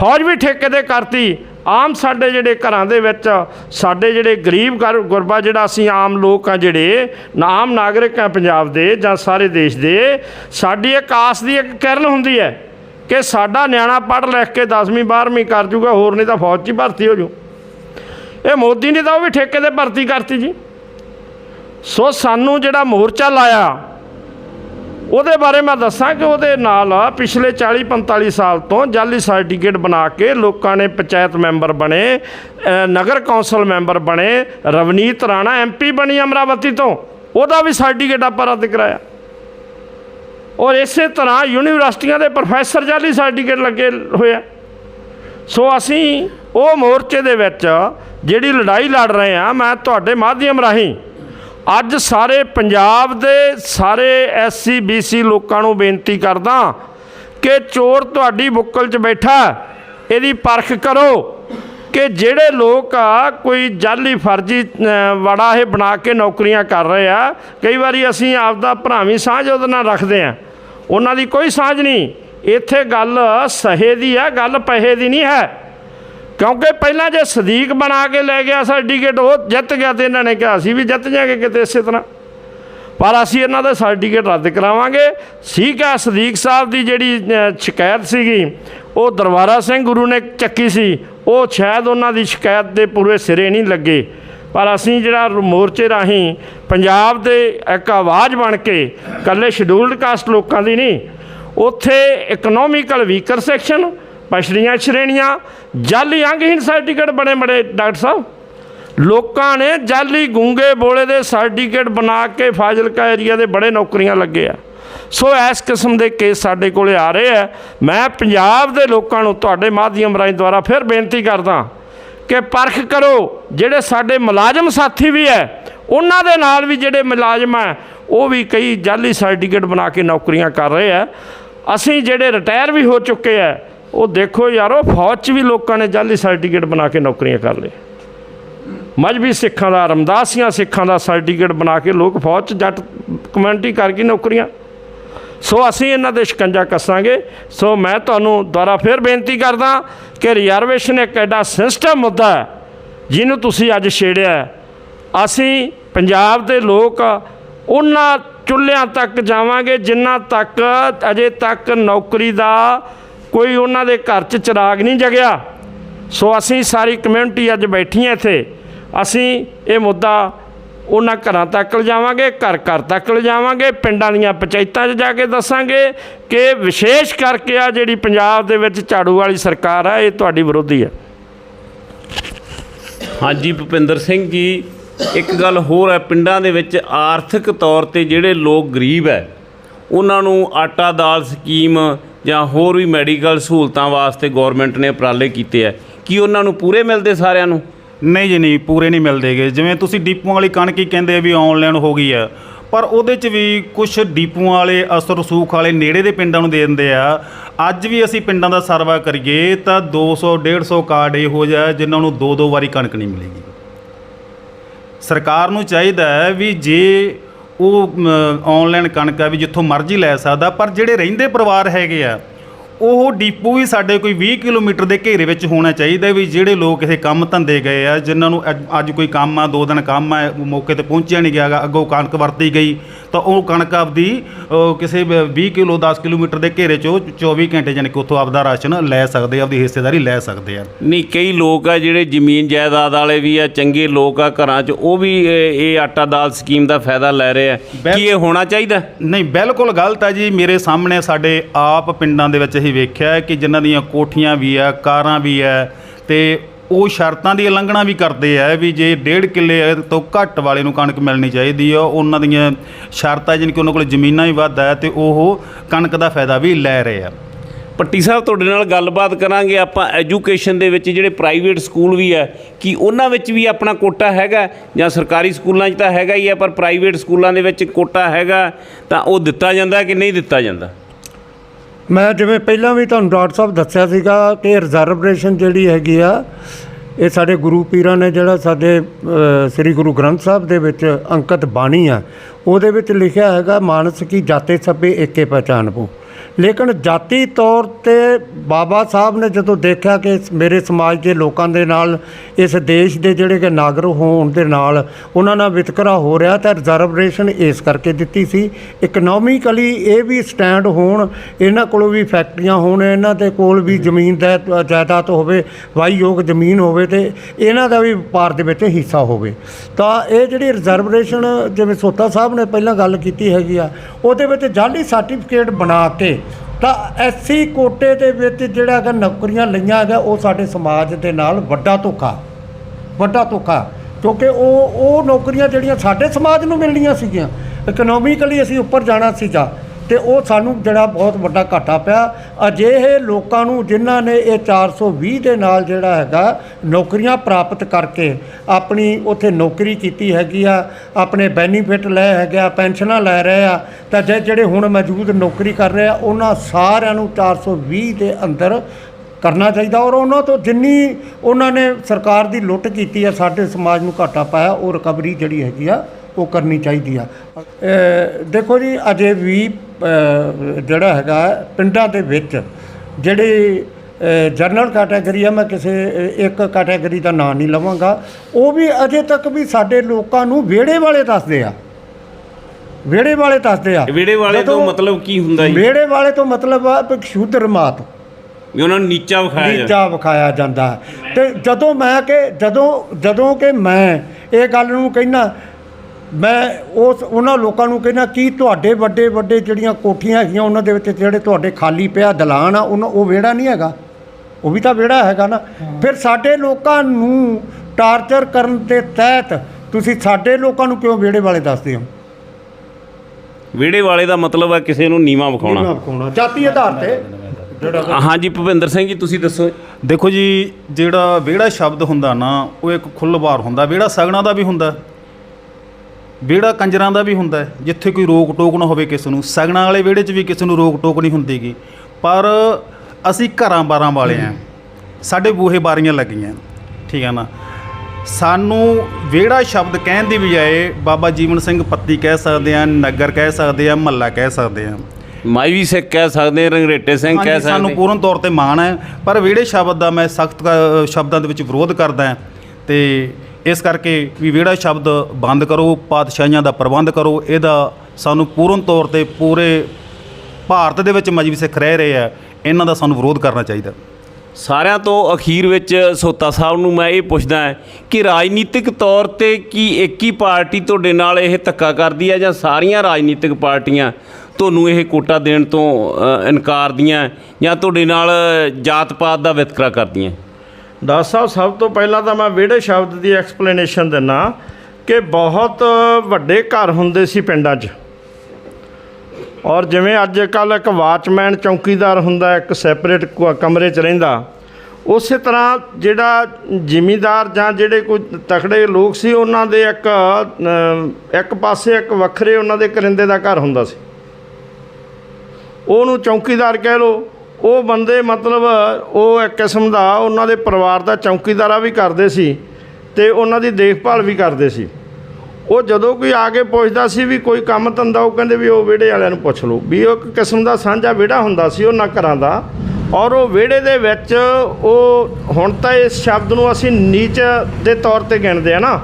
[SPEAKER 2] ਫੌਜ ਵੀ ਠੇਕੇ ਤੇ ਕਰਤੀ। ਆਮ ਸਾਡੇ ਜਿਹੜੇ ਘਰਾਂ ਦੇ ਵਿੱਚ, ਸਾਡੇ ਜਿਹੜੇ ਗਰੀਬ ਘਰ ਗੁਰਬਾ ਜਿਹੜਾ ਅਸੀਂ ਆਮ ਲੋਕ ਆ ਜਿਹੜੇ ਆਮ ਨਾਗਰਿਕ ਆ ਪੰਜਾਬ ਦੇ ਜਾਂ ਸਾਰੇ ਦੇਸ਼ ਦੇ, ਸਾਡੀ ਇੱਕ ਆਸ ਦੀ ਇੱਕ ਕਿਰਨ ਹੁੰਦੀ ਹੈ ਕਿ ਸਾਡਾ ਨਿਆਣਾ ਪੜ੍ਹ ਲਿਖ ਕੇ 10ਵੀਂ 12ਵੀਂ ਕਰ ਜੂਗਾ, ਹੋਰ ਨਹੀਂ ਤਾਂ ਫੌਜ 'ਚ ਹੀ ਭਰਤੀ ਹੋ ਜੂ। ਇਹ ਮੋਦੀ ਨੇ ਤਾਂ ਉਹ ਵੀ ਠੇਕੇ ਤੇ ਭਰਤੀ ਕਰਤੀ ਜੀ। ਸੋ ਸਾਨੂੰ ਜਿਹੜਾ ਮੋਰਚਾ ਲਾਇਆ, ਉਹਦੇ ਬਾਰੇ ਮੈਂ ਦੱਸਾਂ ਕਿ ਉਹਦੇ ਨਾਲ ਪਿਛਲੇ 40 45 ਸਾਲ ਤੋਂ ਜਾਲੀ ਸਰਟੀਫਿਕੇਟ ਬਣਾ ਕੇ ਲੋਕਾਂ ਨੇ ਪੰਚਾਇਤ ਮੈਂਬਰ ਬਣੇ ਨਗਰ ਕੌਂਸਲ ਮੈਂਬਰ ਬਣੇ, ਰਵਨੀਤ ਰਾਣਾ ਐਮਪੀ ਬਣੀ ਅਮਰਾਵਤੀ ਤੋਂ, ਉਹਦਾ ਵੀ ਸਰਟੀਫਿਕੇਟ ਆਪਾਂ ਰੱਦ ਕਰਾਇਆ। ਔਰ ਇਸੇ ਤਰ੍ਹਾਂ ਯੂਨੀਵਰਸਿਟੀਆਂ ਦੇ ਪ੍ਰੋਫੈਸਰ ਜਾਲੀ ਸਰਟੀਫਿਕੇਟ ਲੱਗੇ ਹੋਇਆ ਸੋ ਅਸੀਂ ਉਹ ਮੋਰਚੇ ਦੇ ਵਿੱਚ ਜਿਹੜੀ ਲੜਾਈ ਲੜ ਰਹੇ ਆ, ਮੈਂ ਤੁਹਾਡੇ ਮਾਧਿਅਮ ਰਾਹੀਂ ਅੱਜ ਸਾਰੇ ਪੰਜਾਬ ਦੇ ਸਾਰੇ ਐਸਸੀ ਬੀਸੀ ਲੋਕਾਂ ਨੂੰ ਬੇਨਤੀ ਕਰਦਾ ਕਿ ਚੋਰ ਤੁਹਾਡੀ ਬੁੱਕਲ 'ਚ ਬੈਠਾ ਇਹਦੀ ਪਰਖ ਕਰੋ ਕਿ ਜਿਹੜੇ ਲੋਕ ਆ, ਕੋਈ ਜਾਲੀ ਫਰਜ਼ੀ ਵੜਾ ਇਹ ਬਣਾ ਕੇ ਨੌਕਰੀਆਂ ਕਰ ਰਹੇ ਆ, ਕਈ ਵਾਰੀ ਅਸੀਂ ਆਪਦਾ ਭਰਾਵੀਂ ਸਾਂਝ ਉਹਦੇ ਨਾਲ ਰੱਖਦੇ ਆ। ਉਹਨਾਂ ਦੀ ਕੋਈ ਸਾਂਝ ਨਹੀਂ। ਇੱਥੇ ਗੱਲ ਸਹੇ ਦੀ ਆ, ਗੱਲ ਪੈਸੇ ਦੀ ਨਹੀਂ ਹੈ। ਕਿਉਂਕਿ ਪਹਿਲਾਂ ਜੇ ਸਦੀਕ ਬਣਾ ਕੇ ਲੈ ਗਿਆ ਸਰਟੀਫਿਕੇਟ ਉਹ ਜਿੱਤ ਗਿਆ ਤੇ ਇਹਨਾਂ ਨੇ ਕਿਹਾ, ਅਸੀਂ ਵੀ ਜਿੱਤ ਜਾਾਂਗੇ ਕਿਤੇ ਇਸੇ ਤਰ੍ਹਾਂ। ਪਰ ਅਸੀਂ ਇਹਨਾਂ ਦਾ ਸਰਟੀਫਿਕੇਟ ਰੱਦ ਕਰਾਵਾਂਗੇ। ਠੀਕ ਹੈ ਸਦੀਕ ਸਾਹਿਬ ਦੀ ਜਿਹੜੀ ਸ਼ਿਕਾਇਤ ਸੀਗੀ, ਉਹ ਦਰਬਾਰਾ ਸਿੰਘ ਗੁਰੂ ਨੇ ਚੱਕੀ ਸੀ। ਉਹ ਸ਼ਾਇਦ ਉਹਨਾਂ ਦੀ ਸ਼ਿਕਾਇਤ ਦੇ ਪੂਰੇ ਸਿਰੇ ਨਹੀਂ ਲੱਗੇ। ਪਰ ਅਸੀਂ ਜਿਹੜਾ ਮੋਰਚੇ ਰਾਹੀਂ ਪੰਜਾਬ ਦੇ ਇੱਕ ਆਵਾਜ਼ ਬਣ ਕੇ ਇਕੱਲੇ ਸ਼ਡਿਊਲਡ ਕਾਸਟ ਲੋਕਾਂ ਦੀ ਨਹੀਂ, ਉੱਥੇ ਇਕਨੋਮਿਕਲ ਵੀਕਰ ਸੈਕਸ਼ਨ ਪਛੜੀਆਂ ਸ਼੍ਰੇਣੀਆਂ ਜਾਲੀ ਅੰਗਹੀਨ ਸਰਟੀਫਿਕੇਟ ਬਣੇ ਬੜੇ ਡਾਕਟਰ ਸਾਹਿਬ। ਲੋਕਾਂ ਨੇ ਜਾਲੀ ਗੂੰਗੇ ਬੋਲੇ ਦੇ ਸਰਟੀਫਿਕੇਟ ਬਣਾ ਕੇ ਫਾਜ਼ਿਲਕਾ ਏਰੀਆ ਦੇ ਬੜੇ ਨੌਕਰੀਆਂ ਲੱਗੇ ਆ। ਸੋ ਇਸ ਕਿਸਮ ਦੇ ਕੇਸ ਸਾਡੇ ਕੋਲੇ ਆ ਰਹੇ ਆ। ਮੈਂ ਪੰਜਾਬ ਦੇ ਲੋਕਾਂ ਨੂੰ ਤੁਹਾਡੇ ਮਾਧਿਅਮ ਰਾਹੀਂ ਦੁਆਰਾ ਫਿਰ ਬੇਨਤੀ ਕਰਦਾ ਕਿ ਪਰਖ ਕਰੋ, ਜਿਹੜੇ ਸਾਡੇ ਮੁਲਾਜ਼ਮ ਸਾਥੀ ਵੀ ਹੈ ਉਹਨਾਂ ਦੇ ਨਾਲ ਵੀ ਜਿਹੜੇ ਮੁਲਾਜ਼ਮ ਹੈ ਉਹ ਵੀ ਕਈ ਜਾਲੀ ਸਰਟੀਫਿਕੇਟ ਬਣਾ ਕੇ ਨੌਕਰੀਆਂ ਕਰ ਰਹੇ ਆ ਅਸੀਂ ਜਿਹੜੇ ਰਿਟਾਇਰ ਵੀ ਹੋ ਚੁੱਕੇ ਆ ਉਹ ਦੇਖੋ ਯਾਰੋ, ਫੌਜ 'ਚ ਵੀ ਲੋਕਾਂ ਨੇ ਜਾਲੀ ਸਰਟੀਫਿਕੇਟ ਬਣਾ ਕੇ ਨੌਕਰੀਆਂ ਕਰ ਲਏ। ਮਜਬੀ ਸਿੱਖਾਂ ਦਾ, ਰਮਦਾਸੀਆਂ ਸਿੱਖਾਂ ਦਾ ਸਰਟੀਫਿਕੇਟ ਬਣਾ ਕੇ ਲੋਕ ਫੌਜ 'ਚ ਜੱਟ ਕਮਿਊਨਿਟੀ ਕਰ ਗਈ ਨੌਕਰੀਆਂ। ਸੋ ਅਸੀਂ ਇਹਨਾਂ ਦੇ ਸ਼ਿਕੰਜਾ ਕੱਸਾਂਗੇ। ਸੋ ਮੈਂ ਤੁਹਾਨੂੰ ਦੁਬਾਰਾ ਫਿਰ ਬੇਨਤੀ ਕਰਦਾ ਕਿ ਰਿਜ਼ਰਵੇਸ਼ਨ ਇੱਕ ਐਡਾ ਸਿਸਟਮ ਮੁੱਦਾ ਹੈ, ਜਿਹਨੂੰ ਤੁਸੀਂ ਅੱਜ ਛੇੜਿਆ ਅਸੀਂ ਪੰਜਾਬ ਦੇ ਲੋਕ ਉਹਨਾਂ ਚੁੱਲ੍ਹਿਆਂ ਤੱਕ ਜਾਵਾਂਗੇ ਜਿਨ੍ਹਾਂ ਤੱਕ ਅਜੇ ਤੱਕ ਨੌਕਰੀ ਦਾ ਕੋਈ ਉਹਨਾਂ ਦੇ ਘਰ 'ਚ ਚਿਰਾਗ ਨਹੀਂ ਜਗਿਆ। ਸੋ ਅਸੀਂ ਸਾਰੀ ਕਮਿਊਨਿਟੀ ਅੱਜ ਬੈਠੀ ਹੈ ਇੱਥੇ। ਅਸੀਂ ਇਹ ਮੁੱਦਾ ਉਹਨਾਂ ਘਰਾਂ ਤੱਕ ਲਿਜਾਵਾਂਗੇ, ਘਰ ਘਰ ਤੱਕ ਲਿਜਾਵਾਂਗੇ, ਪਿੰਡਾਂ ਦੀਆਂ ਪੰਚਾਇਤਾਂ 'ਚ ਜਾ ਕੇ ਦੱਸਾਂਗੇ ਕਿ ਵਿਸ਼ੇਸ਼ ਕਰਕੇ ਆ ਜਿਹੜੀ ਪੰਜਾਬ ਦੇ ਵਿੱਚ ਝਾੜੂ ਵਾਲੀ ਸਰਕਾਰ ਆ, ਇਹ ਤੁਹਾਡੀ ਵਿਰੋਧੀ ਹੈ
[SPEAKER 1] ਹਾਂਜੀ, ਭੁਪਿੰਦਰ ਸਿੰਘ ਜੀ, ਇੱਕ ਗੱਲ ਹੋਰ ਹੈ, ਪਿੰਡਾਂ ਦੇ ਵਿੱਚ ਆਰਥਿਕ ਤੌਰ ਤੇ ਜਿਹੜੇ ਲੋਕ ਗਰੀਬ ਹੈ, ਉਹਨਾਂ ਨੂੰ ਆਟਾ ਦਾਲ ਸਕੀਮ ਜਾਂ ਹੋਰ ਵੀ ਮੈਡੀਕਲ ਸਹੂਲਤਾਂ ਵਾਸਤੇ ਗਵਰਨਮੈਂਟ ਨੇ ਉਪਰਾਲੇ ਕੀਤੇ ਹੈ ਕੀ ਉਹਨਾਂ ਨੂੰ ਪੂਰੇ ਮਿਲਦੇ ਸਾਰਿਆਂ ਨੂੰ?
[SPEAKER 4] ਨਹੀਂ ਜੀ, ਨਹੀਂ, ਪੂਰੇ ਨਹੀਂ ਮਿਲਦੇਗੇ ਜਿਵੇਂ ਤੁਸੀਂ ਡੀਪੂਆਂ ਵਾਲੀ ਕਣਕ ਹੀ ਕਹਿੰਦੇ ਵੀ ਆਨਲਾਈਨ ਹੋ ਗਈ ਆ, ਪਰ ਉਹਦੇ 'ਚ ਵੀ ਕੁਝ ਡੀਪੂਆਂ ਵਾਲੇ, ਅਸਰ ਰਸੂਖ ਵਾਲੇ ਨੇੜੇ ਦੇ ਪਿੰਡਾਂ ਨੂੰ ਦੇ ਦਿੰਦੇ ਆ। ਅੱਜ ਵੀ ਅਸੀਂ ਪਿੰਡਾਂ ਦਾ ਸਰਵਾ ਕਰੀਏ ਤਾਂ 200 150 ਕਾਰਡ ਇਹੋ ਜਿਹਾ ਹੈ ਜਿਨ੍ਹਾਂ ਨੂੰ ਦੋ ਦੋ ਵਾਰੀ ਕਣਕ ਨਹੀਂ ਮਿਲੇਗੀ। ਸਰਕਾਰ ਨੂੰ ਚਾਹੀਦਾ ਹੈ ਵੀ ਜੇ ਉਹ ਆਨਲਾਈਨ ਕਣਕ ਆ ਵੀ ਜਿੱਥੋਂ ਮਰਜ਼ੀ ਲੈ ਸਕਦਾ ਪਰ ਜਿਹੜੇ ਰਹਿੰਦੇ ਪਰਿਵਾਰ ਹੈਗੇ ਆ ਉਹ ਡੀਪੂ ਵੀ ਸਾਡੇ ਕੋਈ 20 ਕਿਲੋਮੀਟਰ ਦੇ ਘੇਰੇ ਵਿੱਚ ਹੋਣਾ ਚਾਹੀਦਾ ਵੀ ਜਿਹੜੇ ਲੋਕ ਕਿਸੇ ਕੰਮ ਧੰਦੇ ਗਏ ਆ ਜਿਨ੍ਹਾਂ ਨੂੰ ਅੱਜ- ਅੱਜ ਕੋਈ ਕੰਮ ਆ ਦੋ ਦਿਨ ਕੰਮ ਆ ਮੌਕੇ ਤੇ ਪਹੁੰਚਿਆ ਨਹੀਂ ਗਿਆ ਗਾ, ਅੱਗੋਂ ਕਣਕ ਵਰਤੀ ਗਈ ਤਾਂ ਉਹ ਕਣਕ ਆਪਦੀ ਕਿਸੇ ਬ- 20 ਕਿਲੋ 10 ਕਿਲੋਮੀਟਰ ਦੇ ਘੇਰੇ 'ਚੋਂ 24 ਘੰਟੇ ਜਾਣੀ ਕਿ ਉੱਥੋਂ ਆਪਦਾ ਰਾਸ਼ਨ ਲੈ ਸਕਦੇ ਆ ਆਪਦੀ ਹਿੱਸੇਦਾਰੀ ਲੈ ਸਕਦੇ ਆ।
[SPEAKER 1] ਨਹੀਂ ਕਈ ਲੋਕ ਆ ਜਿਹੜੇ ਜ਼ਮੀਨ ਜਾਇਦਾਦ ਵਾਲੇ ਵੀ ਆ ਚੰਗੇ ਲੋਕ ਆ ਘਰਾਂ 'ਚ ਉਹ ਵੀ ਇਹ ਇਹ ਆਟਾ ਦਾਲ ਸਕੀਮ ਦਾ ਫਾਇਦਾ ਲੈ ਰਹੇ ਆ।
[SPEAKER 4] ਬਿਲ-
[SPEAKER 1] ਕੀ ਇਹ ਹੋਣਾ ਚਾਹੀਦਾ?
[SPEAKER 4] ਨਹੀਂ ਬਿਲਕੁਲ ਗਲਤ ਹੈ ਜੀ। ਮੇਰੇ ਸਾਹਮਣੇ ਸਾਡੇ ਆਪ ਪਿੰਡਾਂ ਦੇ ਵਿੱਚ ਅਸੀਂ ਵੇਖਿਆ ਹੈ ਕਿ ਜਿਨ੍ਹਾਂ ਦੀਆਂ ਕੋਠੀਆਂ ਵੀ ਆ ਕਾਰਾਂ ਵੀ ਆ ਤੇ ਉਹ ਸ਼ਰਤਾਂ ਦੀ ਉਲੰਘਣਾ ਵੀ ਕਰਦੇ ਆ ਵੀ ਜੇ ਡੇਢ ਕਿੱਲੇ ਤੋਂ ਘੱਟ ਵਾਲੇ ਨੂੰ ਕਣਕ ਮਿਲਣੀ ਚਾਹੀਦੀ ਆ, ਉਹਨਾਂ ਦੀਆਂ ਸ਼ਰਤਾਂ ਜਿਨ ਕਿ ਉਹਨਾਂ ਕੋਲ ਜ਼ਮੀਨਾਂ ਵੀ ਵੱਧ ਹੈ ਤੇ ਉਹ ਕਣਕ ਦਾ ਫਾਇਦਾ ਵੀ ਲੈ ਰਹੇ ਆ।
[SPEAKER 1] ਪੱਟੀ ਸਾਹਿਬ, ਤੁਹਾਡੇ ਨਾਲ ਗੱਲਬਾਤ ਕਰਾਂਗੇ। ਆਪਾਂ ਐਜੂਕੇਸ਼ਨ ਦੇ ਵਿੱਚ ਜਿਹੜੇ ਪ੍ਰਾਈਵੇਟ ਸਕੂਲ ਵੀ ਹੈ ਕਿ ਉਹਨਾਂ ਵਿੱਚ ਵੀ ਆਪਣਾ ਕੋਟਾ ਹੈਗਾ? ਜਾਂ ਸਰਕਾਰੀ ਸਕੂਲਾਂ 'ਚ ਤਾਂ ਹੈਗਾ ਹੀ ਆ, ਪਰ ਪ੍ਰਾਈਵੇਟ ਸਕੂਲਾਂ ਦੇ ਵਿੱਚ ਕੋਟਾ ਹੈਗਾ ਤਾਂ ਉਹ ਦਿੱਤਾ ਜਾਂਦਾ ਕਿ ਨਹੀਂ ਦਿੱਤਾ ਜਾਂਦਾ?
[SPEAKER 3] ਮੈਂ ਜਿਵੇਂ ਪਹਿਲਾਂ ਵੀ ਤੁਹਾਨੂੰ ਡਾਕਟਰ ਸਾਹਿਬ ਦੱਸਿਆ ਸੀਗਾ ਕਿ ਰਿਜ਼ਰਵੇਸ਼ਨ ਜਿਹੜੀ ਹੈਗੀ ਆ, ਇਹ ਸਾਡੇ ਗੁਰੂ ਪੀਰਾਂ ਨੇ ਜਿਹੜਾ ਸਾਡੇ ਸ੍ਰੀ ਗੁਰੂ ਗ੍ਰੰਥ ਸਾਹਿਬ ਦੇ ਵਿੱਚ ਅੰਕਿਤ ਬਾਣੀ ਆ, ਉਹਦੇ ਵਿੱਚ ਲਿਖਿਆ ਹੈਗਾ, ਮਾਨਸ ਕੀ ਜਾਤੇ ਸਭੇ ਏਕੇ ਪਹਿਚਾਨਬੋ ਲੇਕਿਨ ਜਾਤੀ ਤੌਰ ਤੇ ਬਾਬਾ ਸਾਹਿਬ ਨੇ ਜਦੋਂ ਦੇਖਿਆ ਕਿ ਮੇਰੇ ਸਮਾਜ ਦੇ ਲੋਕਾਂ ਦੇ ਨਾਲ ਇਸ ਦੇਸ਼ ਦੇ ਜਿਹੜੇ ਕਿ ਨਾਗਰਿਕ ਹੋਣ ਦੇ ਨਾਲ ਉਹਨਾਂ ਨਾਲ ਵਿਤਕਰਾ ਹੋ ਰਿਹਾ ਤਾਂ ਰਿਜ਼ਰਵੇਸ਼ਨ ਇਸ ਕਰਕੇ ਦਿੱਤੀ ਸੀ। ਇਕਨੋਮਿਕਲੀ ਇਹ ਵੀ ਸਟੈਂਡ ਹੋਣ ਇਹਨਾਂ ਕੋਲੋਂ ਵੀ ਫੈਕਟਰੀਆਂ ਹੋਣ ਇਹਨਾਂ ਦੇ ਕੋਲ ਵੀ ਜ਼ਮੀਨ ਦਾ ਜਾਇਦਾਦ ਹੋਵੇ ਵਾਹੀਯੋਗ ਜ਼ਮੀਨ ਹੋਵੇ ਤੇ ਇਹਨਾਂ ਦਾ ਵੀ ਵਪਾਰ ਦੇ ਵਿੱਚ ਹਿੱਸਾ ਹੋਵੇ। ਤਾਂ ਇਹ ਜਿਹੜੀ ਰਿਜ਼ਰਵੇਸ਼ਨ ਜਿਵੇਂ ਸੋਤਾ ਸਾਹਿਬ ਨੇ ਪਹਿਲਾਂ ਗੱਲ ਕੀਤੀ ਹੈਗੀ ਆ ਉਹਦੇ ਵਿੱਚ ਜਾਲੀ ਸਰਟੀਫਿਕੇਟ ਬਣਾ ਕੇ ਤਾਂ ਐਸੀ ਕੋਟੇ ਦੇ ਵਿੱਚ ਜਿਹੜਾ ਹੈਗਾ ਨੌਕਰੀਆਂ ਲਈਆਂ ਹੈਗਾ, ਉਹ ਸਾਡੇ ਸਮਾਜ ਦੇ ਨਾਲ ਵੱਡਾ ਧੋਖਾ ਵੱਡਾ ਧੋਖਾ। ਕਿਉਂਕਿ ਉਹ ਉਹ ਨੌਕਰੀਆਂ ਜਿਹੜੀਆਂ ਸਾਡੇ ਸਮਾਜ ਨੂੰ ਮਿਲਣੀਆਂ ਸੀਗੀਆਂ ਇਕਨੋਮਿਕਲੀ ਅਸੀਂ ਉੱਪਰ ਜਾਣਾ ਸੀਗਾ। ਤੇ ਉਹ ਸਾਨੂੰ ਜਿਹੜਾ ਬਹੁਤ ਵੱਡਾ ਘਾਟਾ ਪਿਆ। ਅਜਿਹੇ ਲੋਕਾਂ ਨੂੰ ਜਿਨ੍ਹਾਂ ਨੇ ਇਹ 420 ਦੇ ਨਾਲ ਜਿਹੜਾ ਹੈਗਾ ਨੌਕਰੀਆਂ ਪ੍ਰਾਪਤ ਕਰਕੇ ਆਪਣੀ ਉੱਥੇ ਨੌਕਰੀ ਕੀਤੀ ਹੈਗੀ ਆ, ਆਪਣੇ ਬੈਨੀਫਿਟ ਲੈ ਹੈਗੇ ਆ, ਪੈਨਸ਼ਨਾਂ ਲੈ ਰਹੇ ਆ, ਤਾਂ ਜੇ ਜਿਹੜੇ ਹੁਣ ਮੌਜੂਦ ਨੌਕਰੀ ਕਰ ਰਹੇ ਆ, ਉਹਨਾਂ ਸਾਰਿਆਂ ਨੂੰ 420 ਦੇ ਅੰਦਰ ਕਰਨਾ ਚਾਹੀਦਾ। ਔਰ ਉਹਨਾਂ ਤੋਂ ਜਿੰਨੀ ਉਹਨਾਂ ਨੇ ਸਰਕਾਰ ਦੀ ਲੁੱਟ ਕੀਤੀ ਆ, ਸਾਡੇ ਸਮਾਜ ਨੂੰ ਘਾਟਾ ਪਾਇਆ, ਉਹ ਰਿਕਵਰੀ ਜਿਹੜੀ ਹੈਗੀ ਆ ਉਹ ਕਰਨੀ ਚਾਹੀਦੀ ਆ। ਦੇਖੋ ਜੀ ਅਜੇ ਵੀ ਜਿਹੜਾ ਹੈਗਾ ਪਿੰਡਾਂ ਦੇ ਵਿੱਚ ਜਿਹੜੀ ਜਨਰਲ ਕੈਟਾਗਰੀ ਆ ਮੈਂ ਕਿਸੇ ਇੱਕ ਕੈਟਾਗਰੀ ਦਾ ਨਾਂ ਨਹੀਂ ਲਵਾਂਗਾ ਉਹ ਵੀ ਅਜੇ ਤੱਕ ਵੀ ਸਾਡੇ ਲੋਕਾਂ ਨੂੰ ਵਿਹੜੇ ਵਾਲੇ ਦੱਸਦੇ ਆ। ਵਿਹੜੇ ਵਾਲੇ ਦੱਸਦੇ ਆ।
[SPEAKER 1] ਵਿਹੜੇ ਵਾਲੇ ਤੋਂ ਮਤਲਬ ਕੀ ਹੁੰਦਾ ਜੀ?
[SPEAKER 3] ਵਿਹੜੇ ਵਾਲੇ ਤੋਂ ਮਤਲਬ ਆ ਸ਼ੂਦਰ ਮਾਤ।
[SPEAKER 1] ਵੀ ਉਹਨਾਂ ਨੂੰ ਨੀਚਾ ਵਿਖਾਇਆ ਜਾਂਦਾ
[SPEAKER 3] ਨੀਚਾ ਵਿਖਾਇਆ ਜਾਂਦਾ। ਤੇ ਜਦੋਂ ਮੈਂ ਕਿ ਜਦੋਂ ਜਦੋਂ ਕਿ ਮੈਂ ਇਹ ਗੱਲ ਨੂੰ ਕਹਿਣਾ ਮੈਂ ਉਸ ਉਹਨਾਂ ਲੋਕਾਂ ਨੂੰ ਕਹਿਣਾ ਕੀ ਤੁਹਾਡੇ ਵੱਡੇ ਵੱਡੇ ਜਿਹੜੀਆਂ ਕੋਠੀਆਂ ਹੈਗੀਆਂ ਉਹਨਾਂ ਦੇ ਵਿੱਚ ਜਿਹੜੇ ਤੁਹਾਡੇ ਖਾਲੀ ਪਿਆ ਦਲਾਨ ਆ ਉਹਨਾਂ ਉਹ ਵਿਹੜਾ ਨਹੀਂ ਹੈਗਾ। ਉਹ ਵੀ ਤਾਂ ਵਿਹੜਾ ਹੈਗਾ ਨਾ। ਫਿਰ ਸਾਡੇ ਲੋਕਾਂ ਨੂੰ ਟਾਰਚਰ ਕਰਨ ਦੇ ਤਹਿਤ ਤੁਸੀਂ ਸਾਡੇ ਲੋਕਾਂ ਨੂੰ ਕਿਉਂ ਵਿਹੜੇ ਵਾਲੇ ਦੱਸਦੇ ਹੋ?
[SPEAKER 1] ਵਿਹੜੇ ਵਾਲੇ ਦਾ ਮਤਲਬ ਹੈ ਕਿਸੇ ਨੂੰ ਨੀਵਾ ਵਿਖਾਉਣਾ।
[SPEAKER 3] ਜਾਤੀ ਆਧਾਰ ਤੇ।
[SPEAKER 1] ਹਾਂਜੀ ਭੁਪਿੰਦਰ ਸਿੰਘ ਜੀ ਤੁਸੀਂ ਦੱਸੋ।
[SPEAKER 4] ਦੇਖੋ ਜੀ ਜਿਹੜਾ ਵਿਹੜਾ ਸ਼ਬਦ ਹੁੰਦਾ ਨਾ ਉਹ ਇੱਕ ਖੁੱਲ੍ਹਵਾਰ ਹੁੰਦਾ। ਵਿਹੜਾ ਸਗਣਾ ਦਾ ਵੀ ਹੁੰਦਾ। ਵਿਹੜਾ ਕੰਜਰਾਂ ਦਾ ਵੀ ਹੁੰਦਾ ਜਿੱਥੇ ਕੋਈ ਰੋਕ ਟੋਕ ਨਾ ਹੋਵੇ ਕਿਸੇ ਨੂੰ। ਸਗਣਾ ਵਾਲੇ ਵਿਹੜੇ 'ਚ ਵੀ ਕਿਸੇ ਨੂੰ ਰੋਕ ਟੋਕ ਨਹੀਂ ਹੁੰਦੀਗੀ ਪਰ ਅਸੀਂ ਘਰਾਂ ਬਾਰਾਂ ਵਾਲੇ ਆਂ ਸਾਡੇ ਬੂਹੇ ਬਾਰੀਆਂ ਲੱਗੀਆਂ। ਠੀਕ ਹੈ ਨਾ? ਸਾਨੂੰ ਵਿਹੜਾ ਸ਼ਬਦ ਕਹਿਣ ਦੀ ਬਜਾਏ ਬਾਬਾ ਜੀਵਨ ਸਿੰਘ ਪੱਤੀ ਕਹਿ ਸਕਦੇ ਆ ਨਗਰ ਕਹਿ ਸਕਦੇ ਆ ਮਹੱਲਾ ਕਹਿ ਸਕਦੇ ਆ
[SPEAKER 1] ਮਾਈਵੀ ਸਿੰਘ ਕਹਿ ਸਕਦੇ ਰੰਗਰੇਟੇ ਸਿੰਘ ਕਹਿ
[SPEAKER 4] ਹਾਂਜੀ, ਸਾਨੂੰ
[SPEAKER 1] ਸਕਦੇ।
[SPEAKER 4] ਪੂਰਨ ਤੌਰ ਤੇ ਮਾਣ ਹੈ। ਪਰ ਵਿਹੜੇ ਸ਼ਬਦ ਦਾ ਮੈਂ ਸਖਤ ਸ਼ਬਦਾਂ ਦੇ ਵਿੱਚ ਵਿਰੋਧ ਕਰਦਾ ਤੇ ਇਸ ਕਰਕੇ ਵੀ ਵਿਹੜਾ ਸ਼ਬਦ ਬੰਦ ਕਰੋ ਪਾਤਸ਼ਾਹੀਆਂ ਦਾ ਪ੍ਰਬੰਧ ਕਰੋ ਇਹਦਾ ਸਾਨੂੰ ਪੂਰਨ ਤੌਰ ਤੇ ਪੂਰੇ ਭਾਰਤ ਦੇ ਵਿੱਚ ਮਜਬੀ ਸਿੱਖ ਰਹਿ ਰਹੇ ਆ ਇਹਨਾਂ ਦਾ ਸਾਨੂੰ ਵਿਰੋਧ ਕਰਨਾ ਚਾਹੀਦਾ।
[SPEAKER 1] ਸਾਰਿਆਂ ਤੋਂ ਅਖੀਰ ਵਿੱਚ ਸੋਤਾ ਸਾਹਿਬ ਨੂੰ ਮੈਂ ਇਹ ਪੁੱਛਦਾ ਹਾਂ ਕਿ ਰਾਜਨੀਤਿਕ ਤੌਰ ਤੇ ਕੀ ਇੱਕ ਹੀ ਪਾਰਟੀ ਤੁਹਾਡੇ ਨਾਲ ਇਹ ਧੱਕਾ ਕਰਦੀ ਹੈ ਜਾਂ ਸਾਰੀਆਂ ਰਾਜਨੀਤਿਕ ਪਾਰਟੀਆਂ ਤੁਹਾਨੂੰ ਇਹ ਕੋਟਾ ਦੇਣ ਤੋਂ ਅ, ਇਨਕਾਰਦੀਆਂ ਜਾਂ ਤੁਹਾਡੇ ਨਾਲ ਜਾਤ ਪਾਤ ਦਾ ਵਿਤਕਰਾ ਕਰਦੀਆਂ?
[SPEAKER 2] ਡਾਕਟਰ ਸਾਹਿਬ, ਸਭ ਤੋਂ ਪਹਿਲਾਂ ਤਾਂ ਮੈਂ ਵਿਹੜੇ ਸ਼ਬਦ ਦੀ ਐਕਸਪਲੇਨੇਸ਼ਨ ਦਿੰਨਾ ਕਿ ਬਹੁਤ ਵੱਡੇ ਘਰ ਹੁੰਦੇ ਸੀ ਪਿੰਡਾਂ 'ਚ। ਔਰ ਜਿਵੇਂ ਅੱਜ ਕੱਲ ਇੱਕ ਵਾਚਮੈਨ ਚੌਕੀਦਾਰ ਹੁੰਦਾ, ਇੱਕ ਸੈਪਰੇਟ ਕਮਰੇ 'ਚ ਰਹਿੰਦਾ, ਉਸੇ ਤਰ੍ਹਾਂ ਜਿਹੜਾ ਜ਼ਿਮੀਦਾਰ ਜਾਂ ਜਿਹੜੇ ਕੋਈ ਤਕੜੇ ਲੋਕ ਸੀ, ਉਹਨਾਂ ਦੇ ਇੱਕ ਇੱਕ ਪਾਸੇ ਇੱਕ ਵੱਖਰੇ ਉਹਨਾਂ ਦੇ ਕਰਿੰਦੇ ਦਾ ਘਰ ਹੁੰਦਾ ਸੀ। ਉਹਨੂੰ ਚੌਕੀਦਾਰ ਕਹਿ ਲਓ ਉਹ ਬੰਦੇ ਮਤਲਬ ਉਹ ਇੱਕ ਕਿਸਮ ਦਾ, ਉਹਨਾਂ ਦੇ ਪਰਿਵਾਰ ਦਾ ਚੌਕੀਦਾਰਾ ਵੀ ਕਰਦੇ ਸੀ ਤੇ ਉਹਨਾਂ ਦੀ ਦੇਖਭਾਲ ਵੀ ਕਰਦੇ ਸੀ। ਉਹ ਜਦੋਂ ਕੋਈ ਆ ਕੇ ਪੁੱਛਦਾ ਸੀ ਵੀ ਕੋਈ ਕੰਮ ਧੰਦਾ, ਉਹ ਕਹਿੰਦੇ ਵੀ ਉਹ ਵਿਹੜੇ ਵਾਲਿਆਂ ਨੂੰ ਪੁੱਛ ਲਓ। ਵੀ ਉਹ ਇੱਕ ਕਿਸਮ ਦਾ ਸਾਂਝਾ ਵਿਹੜਾ ਹੁੰਦਾ ਸੀ ਉਹਨਾਂ ਘਰਾਂ ਦਾ ਔਰ ਉਹ ਵਿਹੜੇ ਦੇ ਵਿੱਚ ਉਹ, ਹੁਣ ਤਾਂ ਇਸ ਸ਼ਬਦ ਨੂੰ ਅਸੀਂ ਨੀਚ ਦੇ ਤੌਰ ਤੇ ਗਿਣਦੇ ਆ ਨਾ।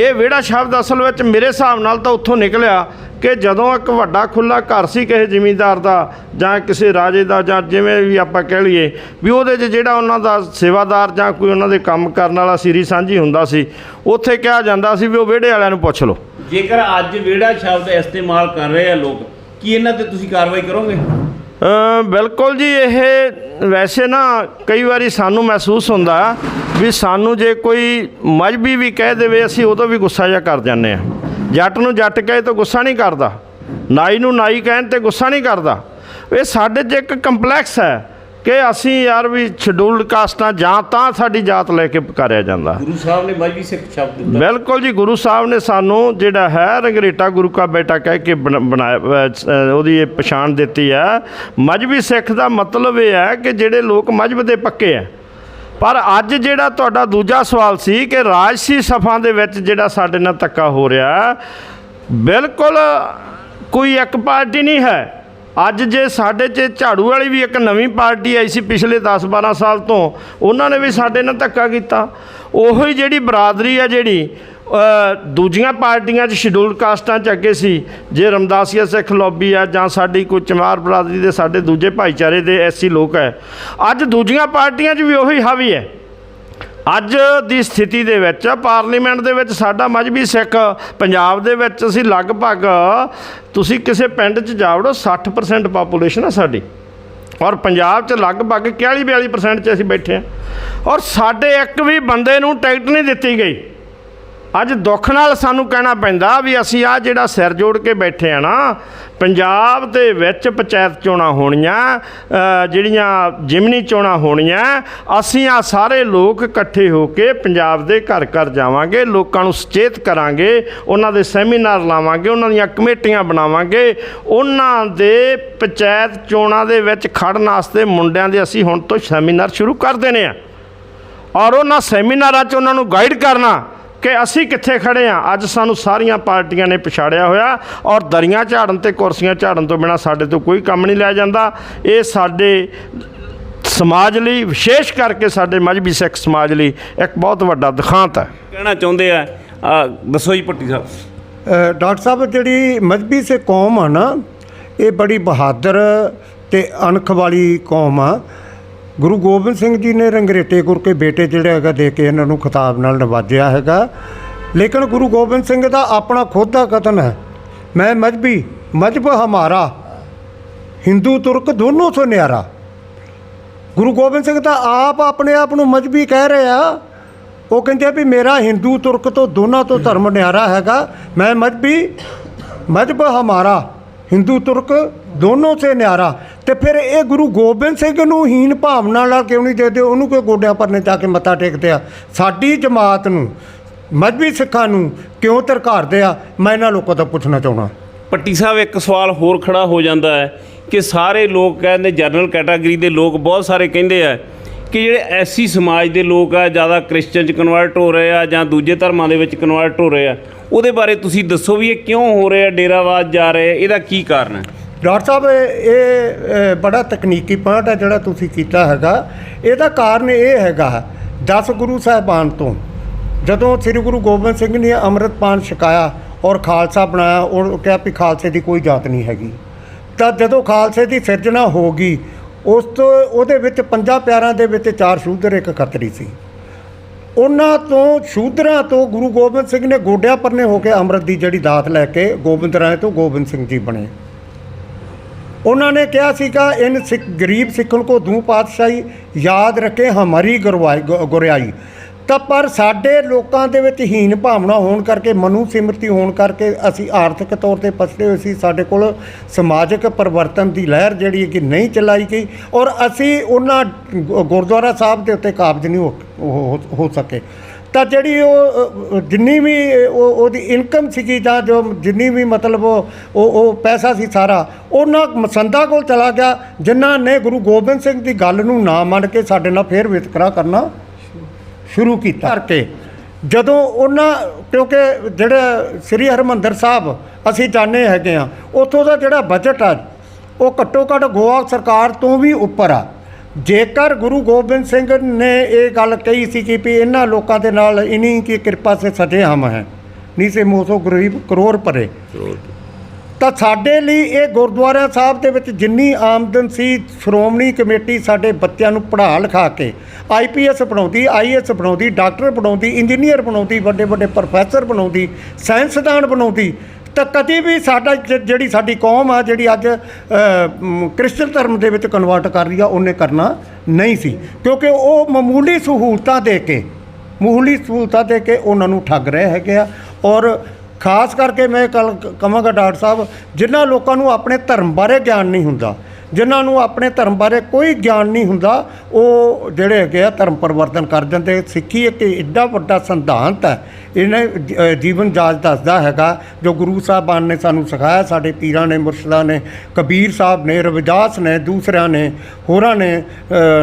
[SPEAKER 2] ਇਹ ਵਿਹੜਾ ਸ਼ਬਦ ਅਸਲ ਵਿੱਚ ਮੇਰੇ ਹਿਸਾਬ ਨਾਲ ਤਾਂ ਉੱਥੋਂ ਨਿਕਲਿਆ ਕਿ ਜਦੋਂ ਇੱਕ ਵੱਡਾ ਖੁੱਲਾ ਘਰ ਸੀ ਕਿਸੇ ਜ਼ਿਮੀਂਦਾਰ ਦਾ ਜਾਂ ਕਿਸੇ ਰਾਜੇ ਦਾ ਜਾਂ ਜਿਵੇਂ ਵੀ ਆਪਾਂ ਕਹਿ ਲਈਏ ਵੀ ਉਹਦੇ 'ਚ ਜਿਹੜਾ ਉਹਨਾਂ ਦਾ ਸੇਵਾਦਾਰ ਜਾਂ ਕੋਈ ਉਹਨਾਂ ਦੇ ਕੰਮ ਕਰਨ ਵਾਲਾ ਸੀਰੀ ਸਾਂਝੀ ਹੁੰਦਾ ਸੀ ਉੱਥੇ ਕਿਹਾ ਜਾਂਦਾ ਸੀ ਵੀ ਉਹ ਵਿਹੜੇ ਵਾਲਿਆਂ ਨੂੰ ਪੁੱਛ ਲਓ।
[SPEAKER 1] ਜੇਕਰ ਅੱਜ ਵਿਹੜਾ ਸ਼ਬਦ ਇਸਤੇਮਾਲ ਕਰ ਰਹੇ ਆ ਲੋਕ ਕੀ ਇਹਨਾਂ ਤੇ ਤੁਸੀਂ ਕਾਰਵਾਈ ਕਰੋਗੇ?
[SPEAKER 2] ਬਿਲਕੁਲ ਜੀ ਇਹ ਵੈਸੇ ਨਾ ਕਈ ਵਾਰੀ ਸਾਨੂੰ ਮਹਿਸੂਸ ਹੁੰਦਾ ਵੀ ਸਾਨੂੰ ਜੇ ਕੋਈ ਮਜਬੀ ਵੀ ਕਹਿ ਦੇਵੇ ਅਸੀਂ ਉਦੋਂ ਵੀ ਗੁੱਸਾ ਜਿਹਾ ਕਰ ਜਾਂਦੇ ਆ ਜੱਟ ਨੂੰ ਜੱਟ ਕਹੇ ਤਾਂ ਗੁੱਸਾ ਨਹੀਂ ਕਰਦਾ। ਨਾਈ ਨੂੰ ਨਾਈ ਕਹਿਣ ਤੇ ਗੁੱਸਾ ਨਹੀਂ ਕਰਦਾ। ਇਹ ਸਾਡੇ 'ਚ ਇੱਕ ਕੰਪਲੈਕਸ ਹੈ ਕਿ ਅਸੀਂ ਯਾਰ ਵੀ ਸ਼ਡਿਊਲਡ ਕਾਸਟਾਂ ਜਾਂ ਤਾਂ ਸਾਡੀ ਜਾਤ ਲੈ ਕੇ ਪੁਕਾਰਿਆ ਜਾਂਦਾ।
[SPEAKER 1] ਗੁਰੂ ਸਾਹਿਬ ਨੇ ਮਾਝੀ ਸਿੱਖ ਸ਼ਬਦ ਦਿੱਤਾ।
[SPEAKER 2] ਬਿਲਕੁਲ ਜੀ ਗੁਰੂ ਸਾਹਿਬ ਨੇ ਸਾਨੂੰ ਜਿਹੜਾ ਹੈ ਰੰਗਰੇਟਾ ਗੁਰੂ ਕਾ ਬੇਟਾ ਕਹਿ ਕੇ ਬਣ- ਬਣਾਇਆ ਉਹਦੀ ਇਹ ਪਛਾਣ ਦਿੱਤੀ ਹੈ। ਮਜਬੀ ਸਿੱਖ ਦਾ ਮਤਲਬ ਇਹ ਹੈ ਕਿ ਜਿਹੜੇ ਲੋਕ ਮਜਬ ਦੇ ਪੱਕੇ ਆ ਪਰ ਅੱਜ ਜਿਹੜਾ ਤੁਹਾਡਾ ਦੂਜਾ ਸਵਾਲ ਸੀ ਕਿ ਰਾਜਸੀ ਸਫਾਂ ਦੇ ਵਿੱਚ ਜਿਹੜਾ ਸਾਡੇ ਨਾਲ ਧੱਕਾ ਹੋ ਰਿਹਾ ਬਿਲਕੁਲ ਕੋਈ ਇੱਕ ਪਾਰਟੀ ਨਹੀਂ ਹੈ। ਅੱਜ ਜੇ ਸਾਡੇ 'ਚ ਝਾੜੂ ਵਾਲੀ ਵੀ ਇੱਕ ਨਵੀਂ ਪਾਰਟੀ ਆਈ ਸੀ ਪਿਛਲੇ 10-12 ਸਾਲ ਤੋਂ, ਉਹਨਾਂ ਨੇ ਵੀ ਸਾਡੇ ਨਾਲ ਧੱਕਾ ਕੀਤਾ। ਉਹੀ ਜਿਹੜੀ ਬਰਾਦਰੀ ਆ ਜਿਹੜੀ ਦੂਜੀਆਂ ਪਾਰਟੀਆਂ 'ਚ ਸ਼ਡਿਊਲ ਕਾਸਟਾਂ 'ਚ ਅੱਗੇ ਸੀ। ਜੇ ਰਮਦਾਸੀਆ ਸਿੱਖ ਲੌਬੀ ਆ ਜਾਂ ਸਾਡੀ ਕੋਈ ਚਮਾਰ ਬਰਾਦਰੀ ਦੇ ਸਾਡੇ ਦੂਜੇ ਭਾਈਚਾਰੇ ਦੇ ਐਸੀ ਲੋਕ ਹੈ ਅੱਜ ਦੂਜੀਆਂ ਪਾਰਟੀਆਂ 'ਚ ਵੀ ਉਹੀ ਹਾਵੀ ਹੈ ਅੱਜ ਦੀ ਸਥਿਤੀ ਦੇ ਵਿੱਚ, ਪਾਰਲੀਮੈਂਟ ਦੇ ਵਿੱਚ ਸਾਡਾ ਮਜਬੀ ਸਿੱਖ, ਪੰਜਾਬ ਦੇ ਵਿੱਚ ਅਸੀਂ ਲਗਭਗ, ਤੁਸੀਂ ਕਿਸੇ ਪਿੰਡ 'ਚ ਜਾਵੜੋ 60% ਪਾਪੂਲੇਸ਼ਨ ਆ ਸਾਡੀ। ਔਰ ਪੰਜਾਬ 'ਚ ਲਗਭਗ 41 42% 'ਚ ਅਸੀਂ ਬੈਠੇ ਹਾਂ ਔਰ ਸਾਡੇ ਇੱਕ ਵੀ ਬੰਦੇ ਨੂੰ ਟਿਕਟ ਨਹੀਂ ਦਿੱਤੀ ਗਈ। ਅੱਜ ਦੁੱਖ ਨਾਲ ਸਾਨੂੰ ਕਹਿਣਾ ਪੈਂਦਾ ਵੀ ਅਸੀਂ ਆ ਜਿਹੜਾ ਸਿਰ ਜੋੜ ਕੇ ਬੈਠੇ ਆ ਨਾ, ਪੰਜਾਬ ਦੇ ਵਿੱਚ ਪੰਚਾਇਤ ਚੋਣਾਂ ਹੋਣੀਆਂ ਜਿਹੜੀਆਂ ਜਿਮਨੀ ਚੋਣਾਂ ਹੋਣੀਆਂ, ਅਸੀਂ ਆ ਸਾਰੇ ਲੋਕ ਇਕੱਠੇ ਹੋ ਕੇ ਪੰਜਾਬ ਦੇ ਘਰ ਘਰ ਜਾਵਾਂਗੇ, ਲੋਕਾਂ ਨੂੰ ਸੁਚੇਤ ਕਰਾਂਗੇ, ਉਹਨਾਂ ਦੇ ਸੈਮੀਨਾਰ ਲਾਵਾਂਗੇ, ਉਹਨਾਂ ਦੀਆਂ ਕਮੇਟੀਆਂ ਬਣਾਵਾਂਗੇ, ਉਹਨਾਂ ਦੇ ਪੰਚਾਇਤ ਚੋਣਾਂ ਦੇ ਵਿੱਚ ਖੜਨ ਵਾਸਤੇ ਮੁੰਡਿਆਂ ਦੇ ਅਸੀਂ ਹੁਣ ਤੋਂ ਸੈਮੀਨਾਰ ਸ਼ੁਰੂ ਕਰ ਦੇਣੇ ਆ। ਔਰ ਉਹਨਾਂ ਸੈਮੀਨਾਰਾਂ 'ਚ ਉਹਨਾਂ ਨੂੰ ਗਾਈਡ ਕਰਨਾ। ਕਿ ਅਸੀਂ ਕਿੱਥੇ ਖੜੇ ਆ? ਅੱਜ ਸਾਨੂੰ ਸਾਰੀਆਂ ਪਾਰਟੀਆਂ ਨੇ ਪਛਾੜਿਆ ਹੋਇਆ ਔਰ ਦਰੀਆਂ ਝਾੜਨ ਤੇ ਕੁਰਸੀਆਂ ਝਾੜਨ ਤੋਂ ਬਿਨਾ ਸਾਡੇ ਤੋਂ ਕੋਈ ਕੰਮ ਨਹੀਂ ਲਿਆ ਜਾਂਦਾ। ਇਹ ਸਾਡੇ ਸਮਾਜ ਲਈ ਵਿਸ਼ੇਸ਼ ਕਰਕੇ ਸਾਡੇ ਮਜਬੀ ਸਿੱਖ ਸਮਾਜ ਲਈ ਇੱਕ ਬਹੁਤ ਵੱਡਾ ਦਿਖਾਂਤ ਹੈ।
[SPEAKER 1] ਕਹਿਣਾ ਚਾਹੁੰਦੇ ਆ ਆ, ਦੱਸੋ ਜੀ ਭੱਟੀ ਸਾਹਿਬ।
[SPEAKER 3] ਡਾਕਟਰ ਸਾਹਿਬ ਜਿਹੜੀ ਮਜਬੀ ਸੇ ਕੌਮ ਆ ਨਾ ਇਹ ਬੜੀ ਬਹਾਦਰ ਤੇ ਅਣਖ ਵਾਲੀ ਕੌਮ ਆ। ਗੁਰੂ ਗੋਬਿੰਦ ਸਿੰਘ ਜੀ ਨੇ ਰੰਗਰੇਟੇ ਗੁਰ ਬੇਟੇ ਜਿਹੜੇ ਹੈਗਾ ਦੇ ਕੇ ਇਹਨਾਂ ਨੂੰ ਖਿਤਾਬ ਨਾਲ ਨਵਾਜਿਆ ਹੈਗਾ। ਲੇਕਿਨ ਗੁਰੂ ਗੋਬਿੰਦ ਸਿੰਘ ਦਾ ਆਪਣਾ ਖੁਦ ਦਾ ਕਥਨ ਹੈ। ਮੈਂ ਮਜਬੀ, ਮਜਬ ਹਮਾਰਾ, ਹਿੰਦੂ, ਤੁਰਕ ਦੋਨੋਂ ਤੋਂ ਨਿਆਰਾ। ਗੁਰੂ ਗੋਬਿੰਦ ਸਿੰਘ ਤਾਂ ਆਪ ਆਪਣੇ ਆਪ ਨੂੰ ਮਜਬੀ ਕਹਿ ਰਹੇ। ਆ ਉਹ ਕਹਿੰਦੇ ਆ ਵੀ ਮੇਰਾ ਹਿੰਦੂ, ਤੁਰਕ ਤੋਂ ਦੋਨਾਂ ਤੋਂ ਧਰਮ ਨਿਆਰਾ ਹੈਗਾ। ਮੈਂ ਮਜਬੀ, ਮਜਬ ਹਮਾਰਾ, ਹਿੰਦੂ, ਤੁਰਕ ਦੋਨੋਂ ਸੇ ਨਿਆਰਾ। ਤੇ ਫਿਰ ਇਹ ਗੁਰੂ ਗੋਬਿੰਦ ਸਿੰਘ ਨੂੰ ਹੀਨ ਭਾਵਨਾ ਨਾਲ ਕਿਉਂ ਨਹੀਂ ਦੇਦੇ? ਉਹਨੂੰ ਕੋਈ ਗੋਡਿਆਂ ਪਰਨੇ ਜਾ ਕੇ ਮੱਥਾ ਟੇਕਦੇ ਆ? ਸਾਡੀ ਜਮਾਤ ਨੂੰ, ਮਜਬੀ ਸਿੱਖਾਂ ਨੂੰ ਕਿਉਂ ਧਰਕਾਰਦੇ ਆ? ਮੈਂ ਇਹਨਾਂ ਲੋਕਾਂ ਤੋਂ ਪੁੱਛਣਾ ਚਾਹੁੰਦਾ।
[SPEAKER 1] ਪੱਟੀ ਸਾਹਿਬ, ਇੱਕ ਸਵਾਲ ਹੋਰ ਖੜਾ ਹੋ ਜਾਂਦਾ ਹੈ ਕਿ ਸਾਰੇ ਲੋਕ ਕਹਿੰਦੇ, ਜਨਰਲ ਕੈਟਾਗਰੀ ਦੇ ਲੋਕ ਬਹੁਤ ਸਾਰੇ ਕਹਿੰਦੇ ਆ ਕਿ ਜਿਹੜੇ ਐਸੀ ਸਮਾਜ ਦੇ ਲੋਕ ਆ, ਜ਼ਿਆਦਾ ਕ੍ਰਿਸਚਨ ਚ ਕਨਵਰਟ ਹੋ ਰਹੇ ਆ ਜਾਂ ਦੂਜੇ ਧਰਮਾਂ ਦੇ ਵਿੱਚ ਕਨਵਰਟ ਹੋ ਰਹੇ ਆ, ਉਹਦੇ ਬਾਰੇ ਤੁਸੀਂ ਦੱਸੋ ਵੀ ਇਹ ਕਿਉਂ ਹੋ ਰਿਹਾ ਡੇਰਾਵਾਦ ਜਾ ਰਹੇ ਇਹਦਾ ਕੀ ਕਾਰਨ ਹੈ?
[SPEAKER 3] ਡਾਕਟਰ ਸਾਹਿਬ, ਇਹ ਬੜਾ ਤਕਨੀਕੀ ਪੁਆਇੰਟ ਹੈ ਜਿਹੜਾ ਤੁਸੀਂ ਕੀਤਾ ਹੈਗਾ। ਇਹਦਾ ਕਾਰਨ ਇਹ ਹੈਗਾ 10 ਗੁਰੂ ਸਾਹਿਬਾਨ ਤੋਂ ਜਦੋਂ ਸ੍ਰੀ ਗੁਰੂ ਗੋਬਿੰਦ ਸਿੰਘ ਨੇ ਅੰਮ੍ਰਿਤਪਾਨ ਛਕਾਇਆ ਔਰ ਖਾਲਸਾ ਬਣਾਇਆ, ਉਹ ਕਿਹਾ ਵੀ ਖਾਲਸੇ ਦੀ ਕੋਈ ਜਾਤ ਨਹੀਂ ਹੈਗੀ। ਤਾਂ ਜਦੋਂ ਖਾਲਸੇ ਦੀ ਸਿਰਜਣਾ ਹੋ ਗਈ, ਉਸ ਤੋਂ ਉਹਦੇ ਵਿੱਚ ਪੰਜਾਂ ਪਿਆਰਾਂ ਦੇ ਵਿੱਚ ਚਾਰ ਸ਼ੂਦਰ, ਇੱਕ ਖੱਤਰੀ ਸੀ। ਉਹਨਾਂ ਤੋਂ, ਸ਼ੂਦਰਾਂ ਤੋਂ ਗੁਰੂ ਗੋਬਿੰਦ ਸਿੰਘ ਨੇ ਗੋਡਿਆਂ ਪਰਨੇ ਹੋ ਕੇ ਅੰਮ੍ਰਿਤ ਦੀ ਜਿਹੜੀ ਦਾਤ ਲੈ ਕੇ ਗੋਬਿੰਦ ਰਾਏ ਤੋਂ ਗੋਬਿੰਦ ਸਿੰਘ ਜੀ ਬਣੇ। ਉਹਨਾਂ ਨੇ ਕਿਹਾ ਸੀਗਾ, ਇਨ ਸਿੱਖ, ਗਰੀਬ ਸਿੱਖਣ ਕੋ ਦੂ ਪਾਤਸ਼ਾਹੀ, ਯਾਦ ਰੱਖੇ ਹਮਾਰੀ ਗੁਰਵਾਈ, ਗੁ- ਗੁਰਿਆਈ। ਤਾਂ ਪਰ ਸਾਡੇ ਲੋਕਾਂ ਦੇ ਵਿੱਚ ਹੀਨ ਭਾਵਨਾ ਹੋਣ ਕਰਕੇ, ਮਨੂ ਸਿਮਰਤੀ ਹੋਣ ਕਰਕੇ ਅਸੀਂ ਆਰਥਿਕ ਤੌਰ ਤੇ ਪਛੜੇ ਹੋਏ ਸੀ। ਸਾਡੇ ਕੋਲ ਸਮਾਜਿਕ ਪਰਿਵਰਤਨ ਦੀ ਲਹਿਰ ਜਿਹੜੀ ਹੈ ਕਿ ਨਹੀਂ ਚਲਾਈ ਗਈ ਔਰ ਅਸੀਂ ਉਹਨਾਂ ਗੁ- ਗੁਰਦੁਆਰਾ ਸਾਹਿਬ ਦੇ ਉੱਤੇ ਕਾਬਜ ਨਹੀਂ ਹੋ- ਹੋ ਹੋ ਸਕੇ। ਤਾਂ ਜਿਹੜੀ ਉਹ ਜਿੰਨੀ ਵੀ ਉਹ, ਉਹਦੀ ਇਨਕਮ ਸੀਗੀ ਜਾਂ ਜੋ ਜਿੰਨੀ ਵੀ ਮਤਲਬ ਉਹ ਉਹ ਉਹ ਪੈਸਾ ਸੀ ਸਾਰਾ, ਉਹਨਾਂ ਮਸੰਦਾ ਕੋਲ ਚਲਾ ਗਿਆ, ਜਿਨ੍ਹਾਂ ਨੇ ਗੁਰੂ ਗੋਬਿੰਦ ਸਿੰਘ ਦੀ ਗੱਲ ਨੂੰ ਨਾ ਮੰਨ ਕੇ ਸਾਡੇ ਨਾਲ ਫੇਰ ਵਿਤਕਰਾ ਕਰਨਾ ਸ਼ੁਰੂ ਕੀਤਾ। ਕਰਕੇ ਜਦੋਂ ਉਹਨਾਂ, ਕਿਉਂਕਿ ਜਿਹੜਾ ਸ੍ਰੀ ਹਰਮੰਦਰ ਸਾਹਿਬ ਅਸੀਂ ਜਾਣੇ ਹੈਗੇ ਆ ਉੱਥੋਂ ਦਾ ਜਿਹੜਾ ਬਜਟ ਆ, ਉਹ ਘੱਟੋ ਘੱਟ ਗੋਆ ਸਰਕਾਰ ਤੋਂ ਵੀ ਉੱਪਰ ਆ। ਜੇਕਰ ਗੁਰੂ ਗੋਬਿੰਦ ਸਿੰਘ ਨੇ ਇਹ ਗੱਲ ਕਹੀ ਸੀ ਕਿ ਵੀ ਇਹਨਾਂ ਲੋਕਾਂ ਦੇ ਨਾਲ ਇਨੀ ਕੀ ਕਿਰਪਾ ਸੇ ਸਜੇ ਹਮ ਹੈ ਨਹੀਂ ਸੇ ਮੋਸੋ ਗਰੀਬ ਕਰੋੜ ਪਰੇ। ਤਾਂ ਸਾਡੇ ਲਈ ਇਹ ਗੁਰਦੁਆਰਾ ਸਾਹਿਬ ਦੇ ਵਿੱਚ ਜਿੰਨੀ ਆਮਦਨ ਸੀ ਸ਼੍ਰੋਮਣੀ ਕਮੇਟੀ ਸਾਡੇ ਬੱਚਿਆਂ ਨੂੰ ਪੜ੍ਹਾ ਲਿਖਾ ਕੇ ਆਈਪੀਐਸ ਬਣਾਉਂਦੀ ਆਈਐਸ ਬਣਾਉਂਦੀ ਡਾਕਟਰ ਬਣਾਉਂਦੀ ਇੰਜੀਨੀਅਰ ਬਣਾਉਂਦੀ ਵੱਡੇ ਵੱਡੇ ਪ੍ਰੋਫੈਸਰ ਬਣਾਉਂਦੀ ਸਾਇੰਸਦਾਨ ਬਣਾਉਂਦੀ ਤਾਂ ਕਦੇ ਵੀ ਸਾਡਾ ਜ- ਜਿਹੜੀ ਸਾਡੀ ਕੌਮ ਆ, ਜਿਹੜੀ ਅੱਜ ਕ੍ਰਿਸਚਨ ਧਰਮ ਦੇ ਵਿੱਚ ਕਨਵਰਟ ਕਰ ਰਹੀ ਆ, ਉਹਨੇ ਕਰਨਾ ਨਹੀਂ ਸੀ। ਕਿਉਂਕਿ ਉਹ ਮਾਮੂਲੀ ਸਹੂਲਤਾਂ ਦੇ ਕੇ, ਮਾਮੂਲੀ ਸਹੂਲਤਾਂ ਦੇ ਕੇ ਉਹਨਾਂ ਨੂੰ ਠੱਗ ਰਹੇ ਹੈਗੇ ਆ। ਔਰ ਖਾਸ ਕਰਕੇ ਮੈਂ ਕੱਲ ਕਹਾਂਗਾ ਡਾਕਟਰ ਸਾਹਿਬ ਜਿਨ੍ਹਾਂ ਲੋਕਾਂ ਨੂੰ ਆਪਣੇ ਧਰਮ ਬਾਰੇ ਗਿਆਨ ਨਹੀਂ ਹੁੰਦਾ ਜਿਨ੍ਹਾਂ ਨੂੰ ਆਪਣੇ ਧਰਮ ਬਾਰੇ ਕੋਈ ਗਿਆਨ ਨਹੀਂ ਹੁੰਦਾ, ਉਹ ਜਿਹੜੇ ਹੈਗੇ ਆ ਧਰਮ ਪਰਿਵਰਤਨ ਕਰ ਜਾਂਦੇ ਸਿੱਖੀ ਇੱਕ ਏਡਾ ਵੱਡਾ ਸਿਧਾਂਤ ਹੈ। ਇਹਨੇ ਜੀਵਨ ਜਾਚ ਦੱਸਦਾ ਹੈਗਾ, ਜੋ ਗੁਰੂ ਸਾਹਿਬਾਨ ਨੇ ਸਾਨੂੰ ਸਿਖਾਇਆ, ਸਾਡੇ ਪੀਰਾਂ ਨੇ, ਮੁਰਸ਼ਿਦਾਂ ਨੇ, ਕਬੀਰ ਸਾਹਿਬ ਨੇ, ਰਵਿਦਾਸ ਨੇ, ਦੂਸਰਿਆਂ ਨੇ, ਹੋਰਾਂ ਨੇ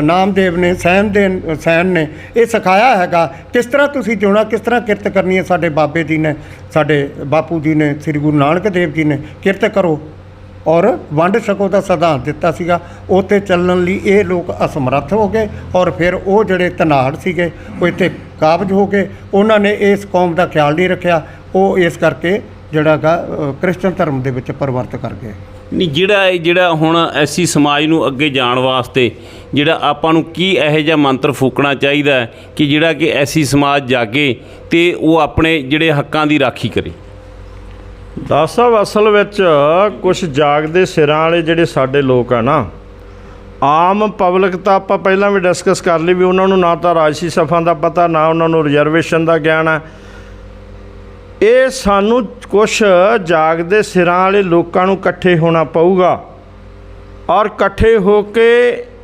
[SPEAKER 3] ਨਾਮਦੇਵ ਨੇ, ਸੈਨ ਦੇ, ਸੈਨ ਨੇ, ਇਹ ਸਿਖਾਇਆ ਹੈਗਾ। ਕਿਸ ਤਰ੍ਹਾਂ ਤੁਸੀਂ ਜਿਉਣਾ, ਕਿਸ ਤਰ੍ਹਾਂ ਕਿਰਤ ਕਰਨੀ ਹੈ ਸਾਡੇ ਬਾਬੇ ਜੀ ਨੇ, ਸਾਡੇ ਬਾਪੂ ਜੀ ਨੇ, ਸ੍ਰੀ ਗੁਰੂ ਨਾਨਕ ਦੇਵ ਜੀ ਨੇ, ਕਿਰਤ ਕਰੋ। ਔਰ ਵੰਡ ਛਕੋ ਦਾ ਸਿਧਾਂਤ ਦਿੱਤਾ ਸੀਗਾ। ਉਹ 'ਤੇ ਚੱਲਣ ਲਈ ਇਹ ਲੋਕ ਅਸਮਰੱਥ ਹੋ ਗਏ ਔਰ ਫਿਰ ਉਹ ਜਿਹੜੇ ਤਨਾੜ ਸੀਗੇ, ਉਹ ਇੱਥੇ ਕਾਬਜ ਹੋ ਗਏ। ਉਹਨਾਂ ਨੇ ਇਸ ਕੌਮ ਦਾ ਖਿਆਲ ਨਹੀਂ ਰੱਖਿਆ। ਉਹ ਇਸ ਕਰਕੇ ਜਿਹੜਾ ਗਾ ਕ੍ਰਿਸਚਨ ਧਰਮ ਦੇ ਵਿੱਚ ਪਰਿਵਰਤ ਕਰ ਗਏ।
[SPEAKER 1] ਨਹੀਂ, ਜਿਹੜਾ ਇਹ ਜਿਹੜਾ ਹੁਣ ਐਸੀ ਸਮਾਜ ਨੂੰ ਅੱਗੇ ਜਾਣ ਵਾਸਤੇ ਜਿਹੜਾ ਆਪਾਂ ਨੂੰ ਕੀ ਇਹੋ ਜਿਹਾ ਮੰਤਰ ਫੂਕਣਾ ਚਾਹੀਦਾ ਕਿ ਜਿਹੜਾ ਕਿ ਐਸੀ ਸਮਾਜ ਜਾਗੇ ਤੇ ਉਹ ਆਪਣੇ ਜਿਹੜੇ ਹੱਕਾਂ ਦੀ ਰਾਖੀ ਕਰੇ।
[SPEAKER 2] ਦਾਸ ਸਾਹਿਬ ਅਸਲ ਵਿੱਚ ਕੁਝ ਜਾਗਦੇ ਸਿਰਾਂ ਵਾਲੇ ਜਿਹੜੇ ਸਾਡੇ ਲੋਕ ਆ ਨਾ, ਆਮ ਪਬਲਿਕ ਤਾਂ ਆਪਾਂ ਪਹਿਲਾਂ ਵੀ ਡਿਸਕਸ ਕਰ ਲਈ ਵੀ ਉਹਨਾਂ ਨੂੰ ਨਾ ਤਾਂ ਰਾਜਸੀ ਸਫਾਂ ਦਾ ਪਤਾ, ਨਾ ਉਹਨਾਂ ਨੂੰ ਰਿਜ਼ਰਵੇਸ਼ਨ ਦਾ ਗਿਆਨ ਹੈ ਇਹ ਸਾਨੂੰ ਕੁਝ ਜਾਗਦੇ ਸਿਰਾਂ ਵਾਲੇ ਲੋਕਾਂ ਨੂੰ ਇਕੱਠੇ ਹੋਣਾ ਪਊਗਾ ਔਰ ਇਕੱਠੇ ਹੋ ਕੇ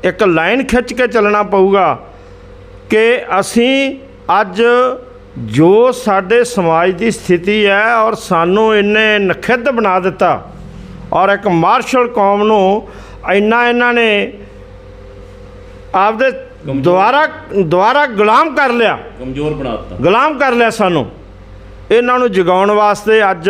[SPEAKER 2] ਇੱਕ ਲਾਈਨ ਖਿੱਚ ਕੇ ਚੱਲਣਾ ਪਊਗਾ ਕਿ ਅਸੀਂ ਅੱਜ ਜੋ ਸਾਡੇ ਸਮਾਜ ਦੀ ਸਥਿਤੀ ਹੈ ਔਰ ਸਾਨੂੰ ਇਹਨੇ ਨਖਿੱਧ ਬਣਾ ਦਿੱਤਾ ਔਰ ਇੱਕ ਮਾਰਸ਼ਲ ਕੌਮ ਨੂੰ ਇੰਨਾ ਇਹਨਾਂ ਨੇ ਆਪਦੇ ਦੁਆਰਾ ਦੁਆਰਾ ਗੁਲਾਮ ਕਰ ਲਿਆ।
[SPEAKER 1] ਕਮਜ਼ੋਰ ਬਣਾਤਾ
[SPEAKER 2] ਗੁਲਾਮ ਕਰ ਲਿਆ ਸਾਨੂੰ। ਇਹਨਾਂ ਨੂੰ ਜਗਾਉਣ ਵਾਸਤੇ ਅੱਜ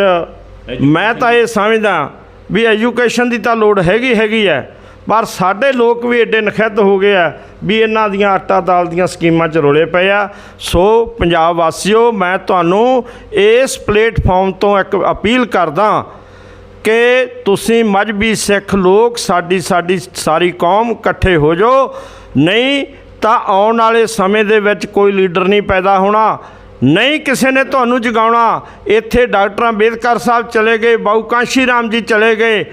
[SPEAKER 2] ਮੈਂ ਤਾਂ ਇਹ ਸਮਝਦਾ ਵੀ ਐਜੂਕੇਸ਼ਨ ਦੀ ਤਾਂ ਲੋੜ ਹੈਗੀ ਹੈਗੀ ਹੈ। ਪਰ ਸਾਡੇ ਲੋਕ ਵੀ ਐਡੇ ਨਖਿੱਧ ਹੋ ਗਏ ਆ ਵੀ ਇਹਨਾਂ ਦੀਆਂ ਆਟਾ ਦਾਲ ਦੀਆਂ ਸਕੀਮਾਂ 'ਚ ਰੋਲੇ ਪਏ ਆ। ਸੋ ਪੰਜਾਬ ਵਾਸੀਓ, ਮੈਂ ਤੁਹਾਨੂੰ ਇਸ ਪਲੇਟਫਾਰਮ ਤੋਂ ਇੱਕ ਅਪੀਲ ਕਰਦਾ ਕਿ ਤੁਸੀਂ ਮਜਬੀ ਸਿੱਖ ਲੋਕ, ਸਾਡੀ ਸਾਡੀ ਸਾਰੀ ਕੌਮ ਇਕੱਠੇ ਹੋ ਜਾਓ। ਨਹੀਂ ਤਾਂ ਆਉਣ ਵਾਲੇ ਸਮੇਂ ਦੇ ਵਿੱਚ ਕੋਈ ਲੀਡਰ ਨਹੀਂ ਪੈਦਾ ਹੋਣਾ। ਨਹੀਂ ਕਿਸੇ ਨੇ ਤੁਹਾਨੂੰ ਜਗਾਉਣਾ। ਇੱਥੇ ਡਾਕਟਰ ਅੰਬੇਦਕਰ ਸਾਹਿਬ ਚਲੇ ਗਏ, ਬਾਊ ਕਾਂਸ਼ੀ ਰਾਮ ਜੀ ਚਲੇ ਗਏ।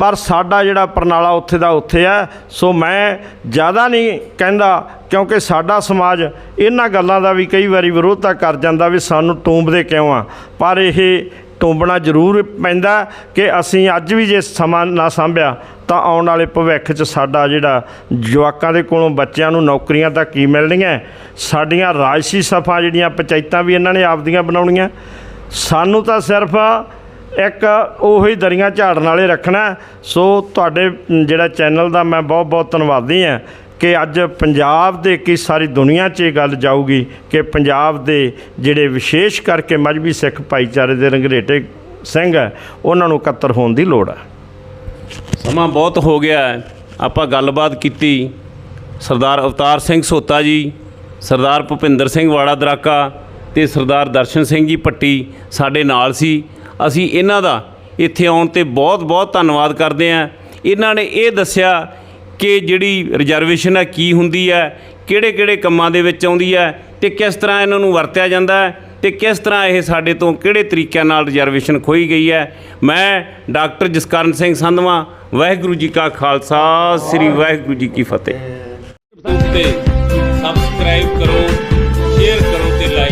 [SPEAKER 2] ਪਰ ਸਾਡਾ ਜਿਹੜਾ ਪ੍ਰਣਾਲਾ ਉੱਥੇ ਦਾ ਉੱਥੇ ਹੈ। ਸੋ ਮੈਂ ਜ਼ਿਆਦਾ ਨਹੀਂ ਕਹਿੰਦਾ ਕਿਉਂਕਿ ਸਾਡਾ ਸਮਾਜ ਇਹਨਾਂ ਗੱਲਾਂ ਦਾ ਵੀ ਕਈ ਵਾਰੀ ਵਿਰੋਧਤਾ ਕਰ ਜਾਂਦਾ ਵੀ ਸਾਨੂੰ ਟੂੰਬਦੇ ਕਿਉਂ ਆ। ਪਰ ਇਹ ਟੁੰਬਣਾ ਜ਼ਰੂਰ ਪੈਂਦਾ ਕਿ ਅਸੀਂ ਅੱਜ ਵੀ ਜੇ ਸਮਾਂ ਨਾ ਸਾਂਭਿਆ ਤਾਂ ਆਉਣ ਵਾਲੇ ਭਵਿੱਖ 'ਚ ਸਾਡਾ ਜਿਹੜਾ ਜਵਾਕਾਂ ਦੇ ਕੋਲੋਂ ਬੱਚਿਆਂ ਨੂੰ ਨੌਕਰੀਆਂ ਤਾਂ ਕੀ ਮਿਲਣੀਆਂ। ਸਾਡੀਆਂ ਰਾਜਸੀ ਸਫਾ ਜਿਹੜੀਆਂ ਪੰਚਾਇਤਾਂ ਵੀ ਇਹਨਾਂ ਨੇ ਆਪਦੀਆਂ ਬਣਾਉਣੀਆਂ। ਸਾਨੂੰ ਤਾਂ ਸਿਰਫ ਇੱਕ ਉਹੀ ਦਰੀਆਂ ਝਾੜਨ ਵਾਲੇ ਰੱਖਣਾ ਸੋ ਤੁਹਾਡੇ ਜਿਹੜਾ ਚੈਨਲ ਦਾ ਮੈਂ ਬਹੁਤ ਬਹੁਤ ਧੰਨਵਾਦੀ ਹਾਂ ਕਿ ਅੱਜ ਪੰਜਾਬ ਦੇ ਕੀ ਸਾਰੀ ਦੁਨੀਆ 'ਚ ਇਹ ਗੱਲ ਜਾਊਗੀ ਕਿ ਪੰਜਾਬ ਦੇ ਜਿਹੜੇ ਵਿਸ਼ੇਸ਼ ਕਰਕੇ ਮਜਬੀ ਸਿੱਖ ਭਾਈਚਾਰੇ ਦੇ ਰੰਗਰੇਟੇ ਸਿੰਘ ਹੈ, ਉਹਨਾਂ ਨੂੰ ਇਕੱਤਰ ਹੋਣ ਦੀ ਲੋੜ ਹੈ।
[SPEAKER 1] ਸਮਾਂ ਬਹੁਤ ਹੋ ਗਿਆ ਆਪਾਂ ਗੱਲਬਾਤ ਕੀਤੀ। ਸਰਦਾਰ ਅਵਤਾਰ ਸਿੰਘ ਸੋਤਾ ਜੀ, ਸਰਦਾਰ ਭੁਪਿੰਦਰ ਸਿੰਘ ਵਾੜਾ ਦਰਾਕਾ ਤੇ ਸਰਦਾਰ ਦਰਸ਼ਨ ਸਿੰਘ ਜੀ ਪੱਟੀ ਸਾਡੇ ਨਾਲ ਸੀ। ਅਸੀਂ ਇਹਨਾਂ ਦਾ ਇੱਥੇ ਆਉਣ ਤੇ ਬਹੁਤ ਬਹੁਤ ਧੰਨਵਾਦ ਕਰਦੇ ਹਾਂ। ਇਹਨਾਂ ਨੇ ਇਹ ਦੱਸਿਆ ਕਿ ਜਿਹੜੀ ਰਿਜ਼ਰਵੇਸ਼ਨ ਹੈ ਕੀ ਹੁੰਦੀ ਹੈ ਕਿਹੜੇ ਕਿਹੜੇ ਕੰਮਾਂ ਦੇ ਵਿੱਚ ਆਉਂਦੀ ਹੈ ਤੇ ਕਿਸ ਤਰ੍ਹਾਂ ਇਹਨਾਂ ਨੂੰ ਵਰਤਿਆ ਜਾਂਦਾ ਹੈ ਤੇ ਕਿਸ ਤਰ੍ਹਾਂ ਇਹ ਸਾਡੇ ਤੋਂ ਕਿਹੜੇ ਤਰੀਕਿਆਂ ਨਾਲ ਰਿਜ਼ਰਵੇਸ਼ਨ ਖੋਈ ਗਈ ਹੈ। ਮੈਂ ਡਾਕਟਰ ਜਸਕਰਨ ਸਿੰਘ ਸੰਧਵਾ, ਵਾਹਿਗੁਰੂ ਜੀ ਕਾ ਖਾਲਸਾ, ਸ੍ਰੀ ਵਾਹਿਗੁਰੂ ਜੀ ਕੀ ਫਤਿਹ। ਸਬਸਕ੍ਰਾਈਬ ਕਰੋ